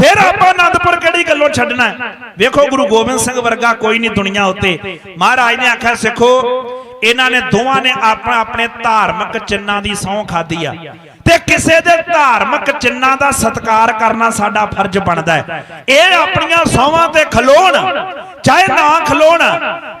Speaker 1: ਫਿਰ ਆਪਾਂ ਆਨੰਦਪੁਰ ਕਿਹੜੀ ਗੱਲੋਂ ਛੱਡਣਾ ਵੇਖੋ, ਗੁਰੂ ਗੋਬਿੰਦ ਸਿੰਘ ਵਰਗਾ ਕੋਈ ਨਹੀਂ ਦੁਨੀਆ ਉੱਤੇ। ਮਹਾਰਾਜ ਨੇ ਆਖਿਆ, ਸਿੱਖੋ ਇਹਨਾਂ ਨੇ ਦੋਵਾਂ ਨੇ ਆਪਣਾ ਆਪਣੇ ਧਾਰਮਿਕ ਚਿੰਨਾਂ ਦੀ ਸਹੁੰ ਖਾਦੀ ਆ। ਤੇ ਕਿਸੇ ਦੇ ਧਾਰਮਿਕ ਚਿੰਨਾਂ ਦਾ ਸਤਿਕਾਰ ਕਰਨਾ ਸਾਡਾ ਫਰਜ਼ ਬਣਦਾ ਹੈ। ਇਹ ਆਪਣੀਆਂ ਸੌਵਾਂ ਤੇ ਖਲੋਣ, ਚਾਹੇ ਨਾ ਖਲੋਣ,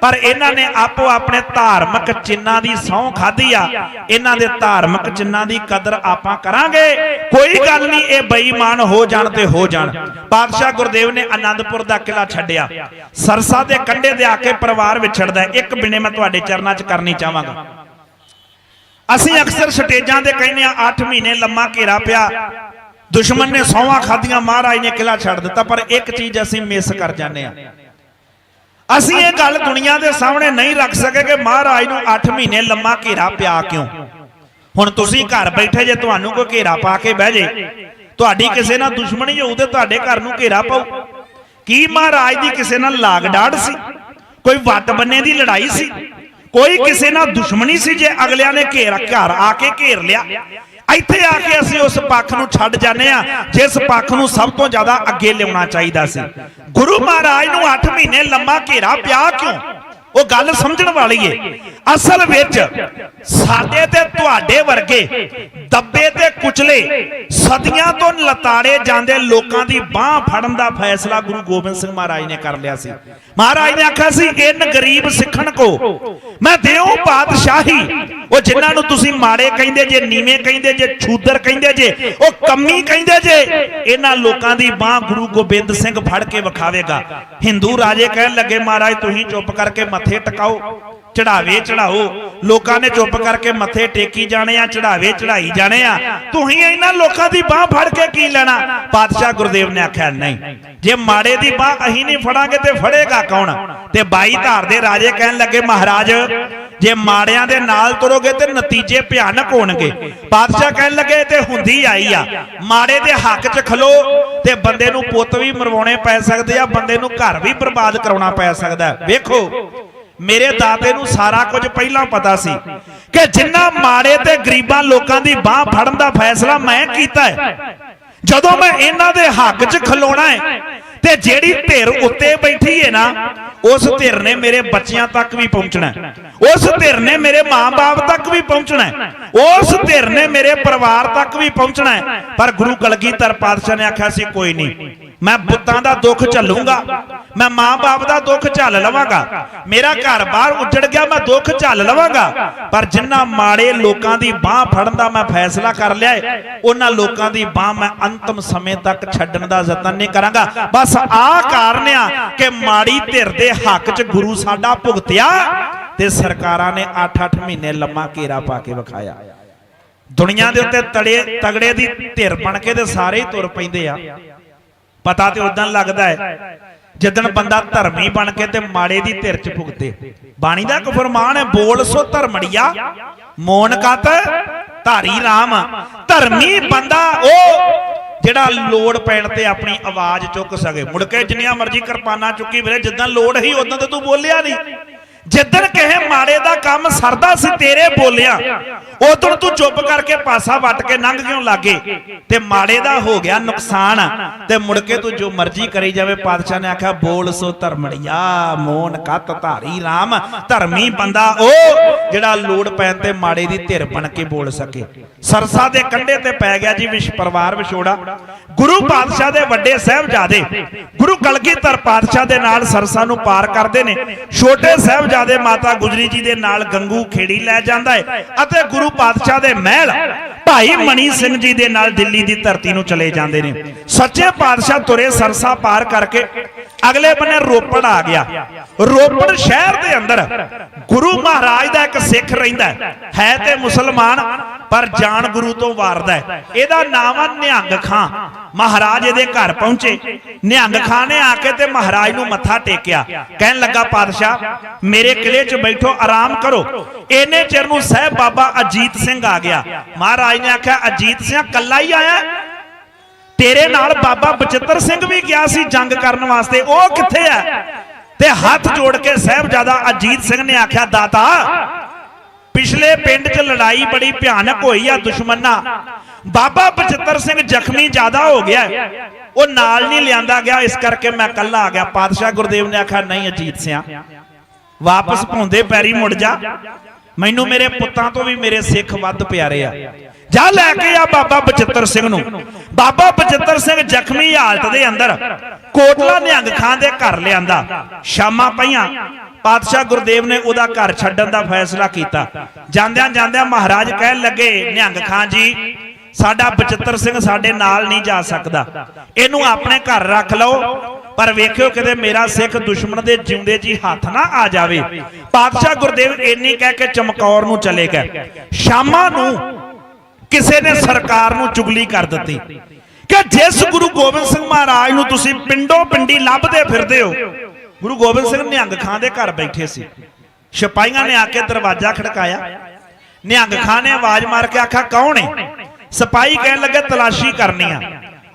Speaker 1: ਪਰ ਇਹਨਾਂ ਨੇ ਆਪੋ ਆਪਣੇ ਧਾਰਮਿਕ ਚਿੰਨਾਂ ਦੀ ਸਹੁੰ ਖਾਧੀ ਆ। ਇਹਨਾਂ ਦੇ ਧਾਰਮਿਕ ਚਿੰਨਾਂ ਦੀ ਕਦਰ ਆਪਾਂ ਕਰਾਂਗੇ। ਕੋਈ ਗੱਲ ਨਹੀਂ, ਇਹ ਬੇਈਮਾਨ ਹੋ ਜਾਣ ਤੇ ਹੋ ਜਾਣ। ਪਾਤਸ਼ਾਹ ਗੁਰਦੇਵ ਨੇ ਆਨੰਦਪੁਰ ਦਾ ਕਿਲਾ ਛੱਡਿਆ। ਸਰਸਾ ਦੇ ਕੰਢੇ ਦੇ ਆ ਕੇ ਪਰਿਵਾਰ ਵਿਛੜਦਾ ਇੱਕ ਬਿਨੇ ਮੈਂ ਤੁਹਾਡੇ ਚਰਨਾਂ 'ਚ ਕਰਨੀ ਚਾਹਾਂਗਾ। ਅਸੀਂ ਅਕਸਰ ਸਟੇਜਾਂ ਤੇ ਕਹਿੰਦੇ ਆ 8 ਮਹੀਨੇ ਲੰਮਾ ਘੇਰਾ ਪਿਆ। ਦੁਸ਼ਮਣ ਨੇ ਸੌਵਾਂ ਖਾਧੀਆਂ, ਮਹਾਰਾਜ ਨੇ ਕਿਲਾ ਛੱਡ ਦਿੱਤਾ, ਪਰ ਇੱਕ ਚੀਜ਼ ਅਸੀਂ ਮਿਸ ਕਰ ਜਾਂਦੇ ਆ ਅਸੀਂ ਇਹ ਗੱਲ ਦੁਨੀਆ ਦੇ ਸਾਹਮਣੇ ਨਹੀਂ ਰੱਖ ਸਕੇ ਕਿ ਮਹਾਰਾਜ ਨੂੰ 8 ਮਹੀਨੇ ਲੰਮਾ ਘੇਰਾ ਪਿਆ ਕਿਉਂ? ਹੁਣ ਤੁਸੀਂ ਘਰ ਬੈਠੇ ਜੇ, ਤੁਹਾਨੂੰ ਕੋਈ ਘੇਰਾ ਪਾ ਕੇ ਬਹਿ ਜੇ। ਤੁਹਾਡੀ ਕਿਸੇ ਨਾਲ ਦੁਸ਼ਮਣੀ ਹੋਊ ਤੇ ਤੁਹਾਡੇ ਘਰ ਨੂੰ ਘੇਰਾ ਪਾਊ। ਕੀ ਮਹਾਰਾਜ ਦੀ ਕਿਸੇ ਨਾਲ ਲਾਗ ਡਾੜ ਸੀ? ਕੋਈ ਵੱਟ ਬੰਨੇ ਦੀ ਲੜਾਈ ਸੀ? ਕੋਈ ਕਿਸੇ ਨਾਲ ਦੁਸ਼ਮਣੀ ਸੀ ਜੇ ਅਗਲਿਆਂ ਨੇ ਘੇਰ ਘਰ ਆ ਕੇ ਘੇਰ ਲਿਆ? ਇੱਥੇ ਆ ਕੇ ਅਸੀਂ ਉਸ ਪੱਖ ਨੂੰ ਛੱਡ ਜਾਂਦੇ ਆ ਜਿਸ ਪੱਖ ਨੂੰ ਸਭ ਤੋਂ ਜ਼ਿਆਦਾ ਅੱਗੇ ਲਿਆਉਣਾ ਚਾਹੀਦਾ ਸੀ। ਗੁਰੂ ਮਹਾਰਾਜ ਨੂੰ 8 ਮਹੀਨੇ ਲੰਮਾ ਘੇਰਾ ਪਿਆ ਕਿਉਂ? ਉਹ ਗੱਲ ਸਮਝਣ ਵਾਲੀ ਏ। ਅਸਲ ਵਿੱਚ ਸਾਡੇ ਤੇ ਤੁਹਾਡੇ ਵਰਗੇ ਦੱਬੇ ਤੇ ਕੁਚਲੇ ਸਦੀਆਂ ਤੋਂ ਲਤਾੜੇ ਜਾਂਦੇ ਲੋਕਾਂ ਦੀ ਬਾਹ ਫੜਨ ਦਾ ਫੈਸਲਾ ਗੁਰੂ ਗੋਬਿੰਦ ਸਿੰਘ ਮਹਾਰਾਜ ਨੇ ਕਰ ਲਿਆ ਸੀ। ਮਹਾਰਾਜ ਨੇ ਆਖਿਆ ਸੀ, ਇਨ ਗਰੀਬ ਸਿੱਖਣ ਕੋ, ਮੈਂ ਦਿਉ ਬਾਦਸ਼ਾਹੀ ਉਹ ਜਿਨ੍ਹਾਂ ਨੂੰ ਤੁਸੀਂ ਮਾੜੇ ਕਹਿੰਦੇ ਜੇ, ਨੀਵੇਂ ਕਹਿੰਦੇ ਜੇ, ਛੂਦਰ ਕਹਿੰਦੇ ਜੇ, ਉਹ ਕੰਮੀ ਕਹਿੰਦੇ ਜੇ, ਇਹਨਾਂ ਲੋਕਾਂ ਦੀ ਬਾਹ ਗੁਰੂ ਗੋਬਿੰਦ ਸਿੰਘ ਫੜ ਕੇ ਵਿਖਾਵੇਗਾ। ਹਿੰਦੂ ਰਾਜੇ ਕਹਿਣ ਲੱਗੇ, ਮਹਾਰਾਜ, ਤੁਸੀਂ ਚੁੱਪ ਕਰਕੇ ਮੱਥੇ ਟਿਕਾਓ। ਚੜਾਵੇ, ਚੜਾਓ। ਲੋਕਾਂ ਨੇ ਚੁੱਪ ਕਰਕੇ ਮੱਥੇ ਟੇਕੀ ਜਾਣੇ ਆ, ਚੜਾਵੇ, ਚੜਾਈ ਜਾਣੇ ਆ। ਤੁਸੀਂ ਇਹਨਾਂ ਲੋਕਾਂ ਦੀ ਬਾਹ ਫੜ ਕੇ ਕੀ ਲੈਣਾ? ਪਾਤਸ਼ਾਹ ਗੁਰਦੇਵ ਨੇ ਆਖਿਆ, ਨਹੀਂ, ਜੇ ਮਾੜੇ ਦੀ ਬਾਹ ਅਸੀਂ ਨਹੀਂ ਫੜਾਂਗੇ ਤੇ ਫੜੇਗਾ ਕੌਣ? ਤੇ ਬਾਈ ਧਾਰ ਦੇ ਰਾਜੇ ਕਹਿਣ ਲੱਗੇ, ਮਹਾਰਾਜ, ਜੇ ਮਾੜਿਆਂ ਦੇ ਨਾਲ ਤੁਰੋਗੇ ਤੇ ਨਤੀਜੇ ਭਿਆਨਕ ਹੋਣਗੇ। ਪਾਤਸ਼ਾਹ ਕਹਿਣ ਲੱਗੇ, ਤੇ ਹੁੰਦੀ ਆਈ ਆ। ਮਾੜੇ ਦੇ ਹੱਕ 'ਚ ਖਲੋ ਤੇ ਬੰਦੇ ਨੂੰ ਪੁੱਤ ਵੀ ਮਰਵਾਉਣੇ ਪੈ ਸਕਦੇ ਆ, ਬੰਦੇ ਨੂੰ ਘਰ ਵੀ ਬਰਬਾਦ ਕਰਾਉਣਾ ਪੈ ਸਕਦਾ ਵੇਖੋ ਮੇਰੇ ਦਾਤੇ ਨੂੰ ਸਾਰਾ ਕੁਝ ਪਹਿਲਾਂ ਪਤਾ ਸੀ ਕਿ ਜਿੰਨਾ ਮਾੜੇ ਤੇ ਗਰੀਬਾਂ ਲੋਕਾਂ ਦੀ ਬਾਹ ਫੜਨ ਦਾ ਫੈਸਲਾ ਮੈਂ ਕੀਤਾ ਹੈ ਜਦੋਂ ਮੈਂ ਇਹਨਾਂ ਦੇ ਹੱਕ 'ਚ ਖਲੋਣਾ ਹੈ ਤੇ ਜਿਹੜੀ ਧਿਰ ਉੱਤੇ ਬੈਠੀ ਹੈ ਨਾ ਉਸ ਧਿਰ ਨੇ ਮੇਰੇ ਬੱਚਿਆਂ ਤੱਕ ਵੀ ਪਹੁੰਚਣਾ ਹੈ। ਉਸ ਧਿਰ ਨੇ ਮੇਰੇ ਮਾਂ-ਬਾਪ ਤੱਕ ਵੀ ਪਹੁੰਚਣਾ ਹੈ। ਉਸ ਧਿਰ ਨੇ ਮੇਰੇ ਪਰਿਵਾਰ ਤੱਕ ਵੀ ਪਹੁੰਚਣਾ ਹੈ। ਪਰ ਗੁਰੂ ਕਲਗੀਧਰ ਪਾਤਸ਼ਾਹ ਨੇ ਆਖਿਆ ਸੀ ਕੋਈ ਨਹੀਂ ਮੈਂ ਪੁੱਤਾਂ ਦਾ ਦੁੱਖ ਝੱਲੂੰਗਾ। ਮੈਂ ਮਾਂ-ਬਾਪ ਦਾ ਦੁੱਖ ਝੱਲ ਲਵਾਂਗਾ। ਮੇਰਾ ਘਰ ਬਾਹਰ ਉੱਜੜ ਗਿਆ, ਮੈਂ ਦੁੱਖ ਝੱਲ ਲਵਾਂਗਾ। ਪਰ ਜਿੰਨਾ ਮਾੜੇ ਲੋਕਾਂ ਦੀ ਬਾਹ ਫੜਨ ਦਾ ਮੈਂ ਫੈਸਲਾ ਕਰ ਲਿਆ ਹੈ ਉਹਨਾਂ ਲੋਕਾਂ ਦੀ ਬਾਹ ਮੈਂ ਅੰਤਮ ਸਮੇਂ ਤੱਕ ਛੱਡਣ ਦਾ ਯਤਨ ਨਹੀਂ ਕਰਾਂਗਾ। ਬਸ ਆਹ ਕਾਰਨ ਆ ਕਿ ਮਾੜੀ ਧਿਰ ਦੇ ਹੱਕ 'ਚ ਗੁਰੂ ਸਾਡਾ ਭੁਗਤਿਆ ਤੇ ਸਰਕਾਰਾਂ ਨੇ 8-8 ਮਹੀਨੇ ਲੰਮਾ ਘੇਰਾ ਪਾ ਕੇ ਵਿਖਾਇਆ। ਦੁਨੀਆ ਦੇ ਉੱਤੇ ਤੜੇ ਤਗੜੇ ਦੀ ਧਿਰ ਬਣ ਕੇ ਤੇ ਸਾਰੇ ਹੀ ਤੁਰ ਪੈਂਦੇ ਆ। ਪਤਾ ਤੇ ਉਦੋਂ ਲੱਗਦਾ ਹੈ ਜਦੋਂ ਬੰਦਾ ਧਰਮੀ ਬਣ ਕੇ ਤੇ ਮਾੜੇ ਦੀ ਧਿਰ ਚ ਭੁਗਤੇ। ਬਾਣੀ ਦਾ ਇੱਕ ਫਰਮਾਨ ਹੈ, ਬੋਲ ਸੋ ਧਰਮੜੀਆ, ਮੋਨ ਕਤ, ਧਾਰੀ RAM ਧਰਮੀ ਬੰਦਾ ਉਹ ਜਿਹੜਾ ਲੋੜ ਪੈਣ ਤੇ ਆਪਣੀ ਆਵਾਜ਼ ਚੁੱਕ ਸਕੇ। ਮੁੜ ਕੇ ਜਿੰਨੀਆਂ ਮਰਜ਼ੀ ਕਿਰਪਾਨਾਂ ਚੁੱਕੀ ਵੀਰੇ ਜਿੱਦਾਂ ਲੋੜ ਹੀ ਉਦੋਂ ਤੇ ਤੂੰ ਬੋਲਿਆ ਨਹੀਂ। ਜਿੱਦਣ ਕਿਸੇ ਮਾੜੇ ਦਾ ਕੰਮ ਸਰਦਾ ਸੀ ਤੇਰੇ ਬੋਲਿਆ, ਉਦੋਂ ਤੂੰ ਚੁੱਪ ਕਰਕੇ ਪਾਸਾ ਵੱਟ ਕੇ ਲੰਘ ਕਿਉਂ ਲਾਗੇ? ਤੇ ਮਾੜੇ ਦਾ ਹੋ ਗਿਆ ਨੁਕਸਾਨ, ਤੇ ਮੁੜ ਕੇ ਤੂੰ ਜੋ ਮਰਜ਼ੀ ਕਰੀ ਜਾਵੇ, ਪਾਤਸ਼ਾਹ ਨੇ ਆਖਿਆ, ਬੋਲ ਸੋ ਧਰਮੜੀਆ ਮੋਨ ਕਤ ਧਾਰੀ RAM ਧਰਮੀ ਬੰਦਾ ਉਹ ਜਿਹੜਾ ਲੋੜ ਪੈਣ ਤੇ ਮਾੜੇ ਦੀ ਧਿਰ ਬਣ ਕੇ ਬੋਲ ਸਕੇ। ਸਰਸਾ ਦੇ ਕੰਢੇ ਤੇ ਪੈ ਗਿਆ ਜੀ ਵਿਸ਼ ਪਰਿਵਾਰ ਵਿਛੋੜਾ। ਗੁਰੂ ਪਾਤਸ਼ਾਹ ਦੇ ਵੱਡੇ ਸਾਹਿਬਜ਼ਾਦੇ, ਗੁਰੂ ਕਲਗੀਧਰ ਪਾਤਸ਼ਾਹ ਦੇ ਨਾਲ ਸਰਸਾ ਨੂੰ ਪਾਰ ਕਰਦੇ ਨੇ। ਛੋਟੇ ਸਾਹਿਬਜ਼ਾਦੇ ਮਾਤਾ ਗੁਜਰੀ ਜੀ ਦੇ ਨਾਲ ਗੰਗੂ ਖੇੜੀ ਲੈ ਜਾਂਦਾ ਹੈ ਅਤੇ ਗੁਰੂ ਪਾਤਸ਼ਾਹ ਦੇ ਮਹਿਲ ਭਾਈ ਮਣੀ ਸਿੰਘ ਜੀ ਦੇ ਨਾਲ ਦਿੱਲੀ ਦੀ ਧਰਤੀ ਨੂੰ ਚਲੇ ਜਾਂਦੇ ਨੇ। ਸੱਚੇ ਪਾਤਸ਼ਾਹ ਤੁਰੇ ਸਰਸਾ ਪਾਰ ਕਰਕੇ ਅਗਲੇ ਬੰਨੇ ਰੋਪੜ ਆ ਗਿਆ। ਰੋਪੜ ਸ਼ਹਿਰ ਦੇ ਅੰਦਰ ਗੁਰੂ ਮਹਾਰਾਜ ਦਾ ਇੱਕ ਸਿੱਖ ਰਹਿੰਦਾ ਹੈ। ਤੇ ਮੁਸਲਮਾਨ, ਪਰ ਜਾਨ ਗੁਰੂ ਤੋਂ ਵਾਰਦਾ ਇਹਦਾ ਨਾਮ ਆ ਨਿਹੰਗ ਖਾਂ। ਮਹਾਰਾਜ ਇਹਦੇ ਘਰ ਪਹੁੰਚੇ। ਨਿਹੰਗ ਖਾਂ ਨੇ ਆ ਕੇ ਤੇ ਮਹਾਰਾਜ ਨੂੰ ਮੱਥਾ ਟੇਕਿਆ। ਕਹਿਣ ਲੱਗਾ, ਪਾਤਸ਼ਾਹ ਮੇਰੇ ਕਿਲੇ 'ਚ ਬੈਠੋ, ਆਰਾਮ ਕਰੋ। ਇਹਨੇ ਚਿਰ ਨੂੰ ਸਹਿਬ ਬਾਬਾ ਅਜੀਤ ਸਿੰਘ ਆ ਗਿਆ। ਮਹਾਰਾਜ ਨੇ ਆਖਿਆ, ਅਜੀਤ ਸਿੰਘ ਕੱਲਾ ਹੀ ਆਇਆ ਤੇਰੇ ਨਾਲ ਬਾਬਾ ਬਚਿੱਤਰ ਸਿੰਘ ਵੀ ਗਿਆ ਸੀ ਜੰਗ ਕਰਨ ਵਾਸਤੇ। ਉਹ ਕਿੱਥੇ ਆ ਤੇ ਹੱਥ ਜੋੜ ਕੇ ਸਾਹਿਬਜ਼ਾਦਾ ਅਜੀਤ ਸਿੰਘ ਨੇ ਆਖਿਆ, ਦਾਤਾ, ਪਿਛਲੇ ਪਿੰਡ 'ਚ ਲੜਾਈ ਬੜੀ ਭਿਆਨਕ ਹੋਈ ਆ ਦੁਸ਼ਮਣਾ ਬਾਬਾ ਬਚਿੱਤਰ ਸਿੰਘ ਜ਼ਖਮੀ ਜ਼ਿਆਦਾ ਹੋ ਗਿਆ ਉਹ ਨਾਲ ਨਹੀਂ ਲਿਆਂਦਾ ਗਿਆ। ਇਸ ਕਰਕੇ ਮੈਂ ਇਕੱਲਾ ਆ ਗਿਆ। ਪਾਤਸ਼ਾਹ ਗੁਰਦੇਵ ਨੇ ਆਖਿਆ, ਨਹੀਂ ਅਜੀਤ ਸਿਆ ਵਾਪਸ ਭੌਂਦੇ ਪੈਰੀ ਮੁੜ ਜਾ। ਮੈਨੂੰ ਮੇਰੇ ਪੁੱਤਾਂ ਤੋਂ ਵੀ ਮੇਰੇ ਸਿੱਖ ਵੱਧ ਪਿਆਰੇ ਆ। ਜਾ ਲੈ ਕੇ ਆ ਬਾਬਾ ਬਚਿੱਤਰ ਸਿੰਘ ਨੂੰ। ਬਾਬਾ ਬਚਿੱਤਰ ਸਿੰਘ ਜ਼ਖਮੀ ਹਾਲਤ ਦੇ ਅੰਦਰ ਕੋਟਲਾ ਨਿਹੰਗ ਖਾਨ ਦੇ ਘਰ ਲਿਆਂਦਾ। ਸ਼ਾਮਾਂ ਪਈਆਂ। ਪਾਤਸ਼ਾਹ ਗੁਰਦੇਵ ਨੇ ਉਹਦਾ ਘਰ ਛੱਡਣ ਦਾ ਫੈਸਲਾ ਕੀਤਾ। ਜਾਂਦਿਆਂ ਜਾਂਦਿਆਂ ਮਹਾਰਾਜ ਕਹਿਣ ਲੱਗੇ ਨਿਹੰਗ ਖਾਨ ਜੀ ਸਾਡਾ ਬਚਿੱਤਰ ਸਿੰਘ ਸਾਡੇ ਨਾਲ ਨਹੀਂ ਜਾ ਸਕਦਾ। ਇਹਨੂੰ ਆਪਣੇ ਘਰ ਰੱਖ ਲਓ। ਪਰ ਵੇਖਿਓ ਕਿਤੇ ਮੇਰਾ ਸਿੱਖ ਦੁਸ਼ਮਣ ਦੇ ਜਿਉਂਦੇ ਜੀ ਹੱਥ ਨਾ ਆ ਜਾਵੇ। ਪਾਤਸ਼ਾਹ ਗੁਰਦੇਵ ਇੰਨੀ ਕਹਿ ਕੇ ਚਮਕੌਰ ਨੂੰ ਚਲੇ ਗਏ। ਸ਼ਾਮਾਂ ਨੂੰ ਕਿਸੇ ਨੇ ਸਰਕਾਰ ਨੂੰ ਚੁਗਲੀ ਕਰ ਦਿੱਤੀ। ਕਿ ਜਿਸ ਗੁਰੂ ਗੋਬਿੰਦ ਸਿੰਘ ਮਹਾਰਾਜ ਨੂੰ ਤੁਸੀਂ ਪਿੰਡੋਂ ਪਿੰਡੀ ਲੱਭਦੇ ਫਿਰਦੇ ਹੋ, ਗੁਰੂ ਗੋਬਿੰਦ ਸਿੰਘ ਨਿਹੰਗ ਖਾਂ ਦੇ ਘਰ ਬੈਠੇ ਸੀ। ਸਿਪਾਹੀਆਂ ਨੇ ਆ ਕੇ ਦਰਵਾਜ਼ਾ ਖੜਕਾਇਆ। ਨਿਹੰਗ ਖਾਂ ਨੇ ਆਵਾਜ਼ ਮਾਰ ਕੇ ਆਖਿਆ, ਕੌਣ ਹੈ ਸਿਪਾਹੀ ਕਹਿਣ ਲੱਗੇ, ਤਲਾਸ਼ੀ ਕਰਨੀ ਆ।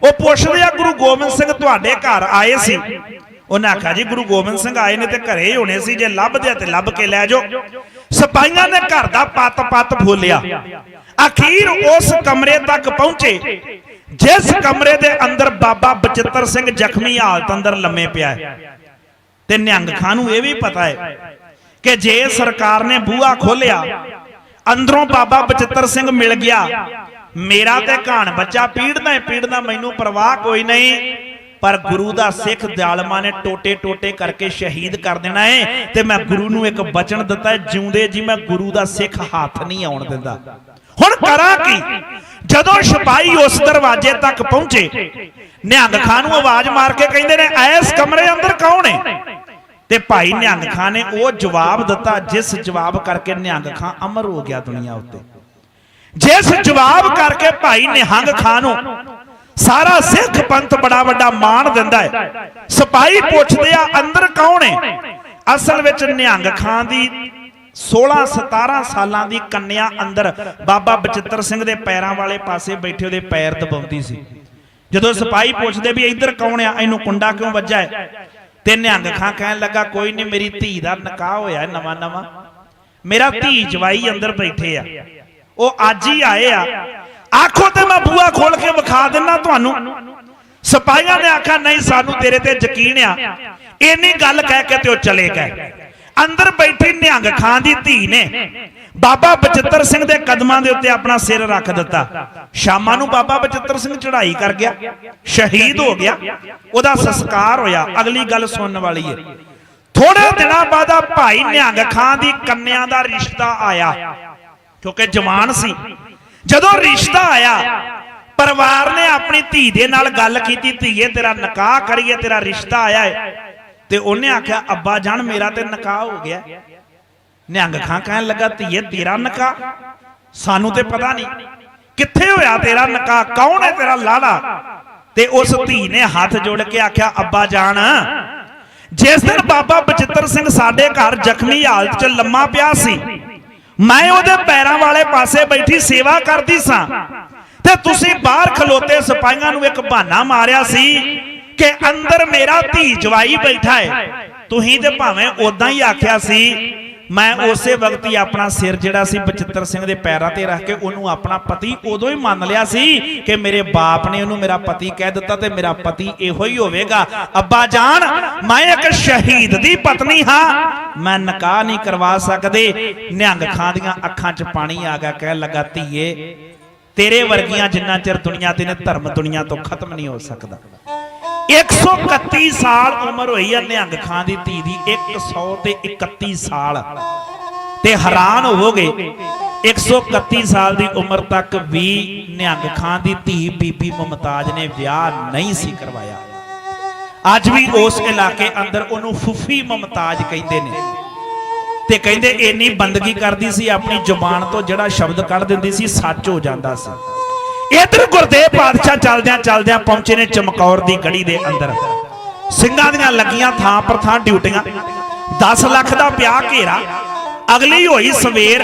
Speaker 1: ਉਹ ਪੁੱਛਦੇ ਆ ਗੁਰੂ ਗੋਬਿੰਦ ਸਿੰਘ ਤੁਹਾਡੇ ਘਰ ਆਏ ਸੀ? ਉਹਨੇ ਆਖਿਆ, ਜੀ, ਗੁਰੂ ਗੋਬਿੰਦ ਸਿੰਘ ਆਏ ਨੇ ਤੇ ਘਰੇ ਹੋਣੇ ਸੀ, ਜੇ ਲੱਭਦੇ ਤੇ ਲੱਭ ਕੇ ਲੈ ਜਾਓ। ਸਿਪਾਹੀਆਂ ਨੇ ਘਰ ਦਾ ਪੱਤ ਪੱਤ ਫੋਲਿਆ। ਅਖੀਰ ਉਸ ਕਮਰੇ ਤੱਕ ਪਹੁੰਚੇ, ਜਿਸ ਕਮਰੇ ਦੇ ਅੰਦਰ ਬਾਬਾ ਬਚਿੱਤਰ ਸਿੰਘ ਜ਼ਖਮੀ ਹਾਲਤ ਅੰਦਰ ਲੰਮੇ ਪਿਆ ਹੈ। ਤੇ ਨਿਹੰਗ ਖਾਂ ਨੂੰ ਇਹ ਵੀ ਪਤਾ ਹੈ ਕਿ ਜੇ ਸਰਕਾਰ ਨੇ ਬੂਹਾ ਖੋਲਿਆ ਅੰਦਰੋਂ ਬਾਬਾ ਬਚਿੱਤਰ ਸਿੰਘ ਮਿਲ ਗਿਆ ਮੇਰਾ ਤੇ ਘਾਣ ਬੱਚਾ ਪੀੜਦਾ ਹੈ ਪੀੜਦਾ ਮੈਨੂੰ ਪਰਵਾਹ ਕੋਈ ਨਹੀਂ। ਪਰ ਗੁਰੂ ਦਾ ਸਿੱਖ ਜ਼ਾਲਮਾਂ ਨੇ ਟੋਟੇ ਟੋਟੇ ਕਰਕੇ ਸ਼ਹੀਦ ਕਰ ਦੇਣਾ ਹੈ ਤੇ ਮੈਂ ਗੁਰੂ ਨੂੰ ਇੱਕ ਬਚਨ ਦਿੱਤਾ ਜਿਉਂਦੇ ਜੀ ਮੈਂ ਗੁਰੂ ਦਾ ਸਿੱਖ ਹੱਥ ਨਹੀਂ ਆਉਣ ਦਿੰਦਾ। ਹੁਣ ਕਰਾਂ ਕੀ? ਜਦੋਂ ਸਿਪਾਹੀ ਉਸ ਦਰਵਾਜ਼ੇ ਤੱਕ ਪਹੁੰਚੇ, ਨਿਹੰਗ ਖਾਨ ਨੂੰ ਆਵਾਜ਼ ਮਾਰ ਕੇ ਕਹਿੰਦੇ ਨੇ, ਐਸ ਕਮਰੇ ਅੰਦਰ ਕੌਣ ਹੈ? ਤੇ ਭਾਈ ਨਿਹੰਗ ਖਾਨ ਨੇ ਉਹ ਜਵਾਬ ਦਿੱਤਾ, ਜਿਸ ਜਵਾਬ ਕਰਕੇ ਨਿਹੰਗ ਖਾਨ ਅਮਰ ਹੋ ਗਿਆ ਦੁਨੀਆ ਉੱਤੇ। ਜਿਸ ਜਵਾਬ ਕਰਕੇ ਭਾਈ ਨਿਹੰਗ ਖਾਨ ਨੂੰ ਸਾਰਾ ਸਿੱਖ ਪੰਥ ਬੜਾ ਵੱਡਾ ਮਾਣ ਦਿੰਦਾ ਹੈ। ਸਿਪਾਹੀ ਪੁੱਛਦੇ ਆ, ਅੰਦਰ ਕੌਣ ਹੈ? ਅਸਲ ਵਿੱਚ ਨਿਹੰਗ ਖਾਨ ਦੀ 16 17 ਸਾਲਾਂ ਦੀ ਕੰਨਿਆ ਅੰਦਰ ਬਾਬਾ ਬਚਿੱਤਰ ਸਿੰਘ ਦੇ ਪੈਰਾਂ ਵਾਲੇ ਪਾਸੇ ਬੈਠੇ ਉਹਦੇ ਪੈਰ ਦਬਾਉਂਦੀ ਸੀ। ਜਦੋਂ ਸਿਪਾਹੀ ਪੁੱਛਦੇ ਵੀ ਇੱਧਰ ਕੌਣ ਆ, ਇਹਨੂੰ ਕੁੰਡਾ ਕਿਉਂ ਵੱਜਾ ਹੈ? ਤੇ ਨਿਹੰਗ ਖਾਂ ਕਹਿਣ ਲੱਗਾ, ਕੋਈ ਨਹੀਂ ਮੇਰੀ ਧੀ ਦਾ ਨਿਕਾਹ ਹੋਇਆ ਨਵਾਂ ਨਵਾਂ ਮੇਰਾ ਧੀ ਜਵਾਈ ਅੰਦਰ ਬੈਠੇ ਆ। ਉਹ ਅੱਜ ਹੀ ਆਏ ਆ। ਆਖੋ ਤੇ ਮੈਂ ਬੂਆ ਖੋਲ ਕੇ ਵਿਖਾ ਦਿੰਨਾ ਤੁਹਾਨੂੰ। ਸਿਪਾਹੀਆਂ ਨੇ ਆਖਿਆ, ਨਹੀਂ, ਸਾਨੂੰ ਤੇਰੇ ਤੇ ਯਕੀਨ ਆ। ਇੰਨੀ ਗੱਲ ਕਹਿ ਕੇ ਤੇ ਉਹ ਚਲੇ ਗਏ। ਅੰਦਰ ਬੈਠੀ ਨਿਹੰਗ ਖਾਂ ਦੀ ਧੀ ਨੇ ਬਾਬਾ ਬਚਿੱਤਰ ਸਿੰਘ ਦੇ ਕਦਮਾਂ ਦੇ ਉੱਤੇ ਆਪਣਾ ਸਿਰ ਰੱਖ ਦਿੱਤਾ। ਸ਼ਾਮਾਂ ਨੂੰ ਬਾਬਾ ਬਚਿੱਤਰ ਸਿੰਘ ਚੜ੍ਹਾਈ ਕਰ ਗਿਆ। ਸ਼ਹੀਦ ਹੋ ਗਿਆ। ਉਹਦਾ ਸੰਸਕਾਰ ਹੋਇਆ। ਅਗਲੀ ਗੱਲ ਸੁਣਨ ਵਾਲੀ ਹੈ ਥੋੜੇ ਦਿਨਾਂ ਬਾਅਦ ਆ ਭਾਈ ਨਿਹੰਗ ਖਾਂ ਦੀ ਕੰਨਿਆਂ ਦਾ ਰਿਸ਼ਤਾ ਆਇਆ। ਕਿਉਂਕਿ ਜਵਾਨ ਸੀ। ਜਦੋਂ ਰਿਸ਼ਤਾ ਆਇਆ, ਪਰਿਵਾਰ ਨੇ ਆਪਣੀ ਧੀ ਦੇ ਨਾਲ ਗੱਲ ਕੀਤੀ, ਧੀਏ ਤੇਰਾ ਨਿਕਾਹ ਕਰੀਏ, ਤੇਰਾ ਰਿਸ਼ਤਾ ਆਇਆ ਹੈ ਤੇ ਉਹਨੇ ਆਖਿਆ, ਅੱਬਾ ਜਾਨ, ਮੇਰਾ ਤੇ ਨਿਕਾਹ ਹੋ ਗਿਆ। ਨਿਹੰਗ ਖਾਂ ਕਹਿਣ ਲੱਗਾ, ਧੀਏ, ਤੇਰਾ ਨਿਕਾਹ? ਸਾਨੂੰ ਤੇ ਪਤਾ ਨਹੀਂ। ਕਿੱਥੇ ਹੋਇਆ ਤੇਰਾ ਨਿਕਾਹ? ਕੌਣ ਹੈ ਤੇਰਾ ਲਾੜਾ? ਤੇ ਉਸ ਧੀ ਨੇ ਹੱਥ ਜੋੜ ਕੇ ਆਖਿਆ, ਅੱਬਾ ਜਾਨ, ਜਿਸ ਦਿਨ ਬਾਬਾ ਬਚਿੱਤਰ ਸਿੰਘ ਸਾਡੇ ਘਰ ਜ਼ਖਮੀ ਹਾਲਤ 'ਚ ਲੰਮਾ ਪਿਆ ਸੀ ਮੈਂ ਉਹਦੇ ਪੈਰਾਂ ਵਾਲੇ ਪਾਸੇ ਬੈਠੀ ਸੇਵਾ ਕਰਦੀ ਸਾਂ। ਤੇ ਤੁਸੀਂ ਬਾਹਰ ਖਲੋਤੇ ਸਿਪਾਹੀਆਂ ਨੂੰ ਇੱਕ ਬਹਾਨਾ ਮਾਰਿਆ ਸੀ ਕਿ ਅੰਦਰ ਮੇਰਾ ਧੀ ਜਵਾਈ ਬੈਠਾ ਹੈ। ਤੁਸੀਂ ਤੇ ਭਾਵੇਂ ਉਦਾਂ ਹੀ ਆਖਿਆ ਸੀ ਮੈਂ ਉਸੇ ਵਕਤ ਹੀ ਆਪਣਾ ਸਿਰ ਜਿਹੜਾ ਸੀ ਬਚਿੱਤਰ ਸਿੰਘ ਦੇ ਪੈਰਾਂ ਤੇ ਰੱਖ ਕੇ ਉਹਨੂੰ ਆਪਣਾ ਪਤੀ ਉਦੋਂ ਹੀ ਮੰਨ ਲਿਆ ਸੀ ਕਿ ਮੇਰੇ ਬਾਪ ਨੇ ਉਹਨੂੰ ਮੇਰਾ ਪਤੀ ਕਹਿ ਦਿੱਤਾ ਤੇ ਮੇਰਾ ਪਤੀ ਇਹੋ ਹੀ ਹੋਵੇਗਾ। ਅੱਬਾ ਜਾਨ ਮੈਂ ਇੱਕ ਸ਼ਹੀਦ ਦੀ ਪਤਨੀ ਹਾਂ। ਮੈਂ ਨਿਕਾਹ ਨਹੀਂ ਕਰਵਾ ਸਕਦੇ। ਨਿਹੰਗ ਖਾਂ ਦੀਆਂ ਅੱਖਾਂ 'ਚ ਪਾਣੀ ਆ ਗਿਆ ਕਹਿਣ ਲੱਗਾ ਧੀਏ ਤੇਰੇ ਵਰਗੀਆਂ ਜਿੰਨਾ ਚਿਰ ਦੁਨੀਆ ਤੇ ਨੇ ਧਰਮ ਦੁਨੀਆ ਤੋਂ ਖਤਮ ਨਹੀਂ ਹੋ ਸਕਦਾ। 131 ਸਾਲ ਉਮਰ ਹੋਈ ਆ ਨਿਹੰਗ ਖਾਂ ਦੀ ਧੀ ਦੀ 100 ਤੇ 31 ਸਾਲ। ਤੇ ਹੈਰਾਨ ਹੋਵੋਗੇ 131 ਸਾਲ ਦੀ ਉਮਰ ਤੱਕ ਵੀ ਨਿਹੰਗ ਖਾਂ ਦੀ ਧੀ ਬੀਬੀ ਮੁਮਤਾਜ ਨੇ ਵਿਆਹ ਨਹੀਂ ਸੀ ਕਰਵਾਇਆ। ਅੱਜ ਵੀ ਉਸ ਇਲਾਕੇ ਅੰਦਰ ਉਹਨੂੰ ਫੁੱਫੀ ਮੁਮਤਾਜ ਕਹਿੰਦੇ ਨੇ। ਤੇ ਕਹਿੰਦੇ, ਇੰਨੀ ਬੰਦਗੀ ਕਰਦੀ ਸੀ, ਆਪਣੀ ਜ਼ੁਬਾਨ ਤੋਂ ਜਿਹੜਾ ਸ਼ਬਦ ਕੱਢ ਦਿੰਦੀ ਸੀ, ਸੱਚ ਹੋ ਜਾਂਦਾ ਸੀ। ਇਧਰ ਗੁਰਦੇਵ ਪਾਤਸ਼ਾਹ ਚੱਲਦਿਆਂ ਚੱਲਦਿਆਂ ਪਹੁੰਚੇ ਨੇ ਚਮਕੌਰ ਦੀ ਗੜੀ ਦੇ ਅੰਦਰ। ਸਿੰਘਾਂ ਦੀਆਂ ਲੱਗੀਆਂ ਥਾਂ ਪਰ ਥਾਂ ਡਿਊਟੀਆਂ। 10 ਲੱਖ ਦਾ ਪਿਆ ਘੇਰਾ। ਅਗਲੀ ਹੋਈ ਸਵੇਰ।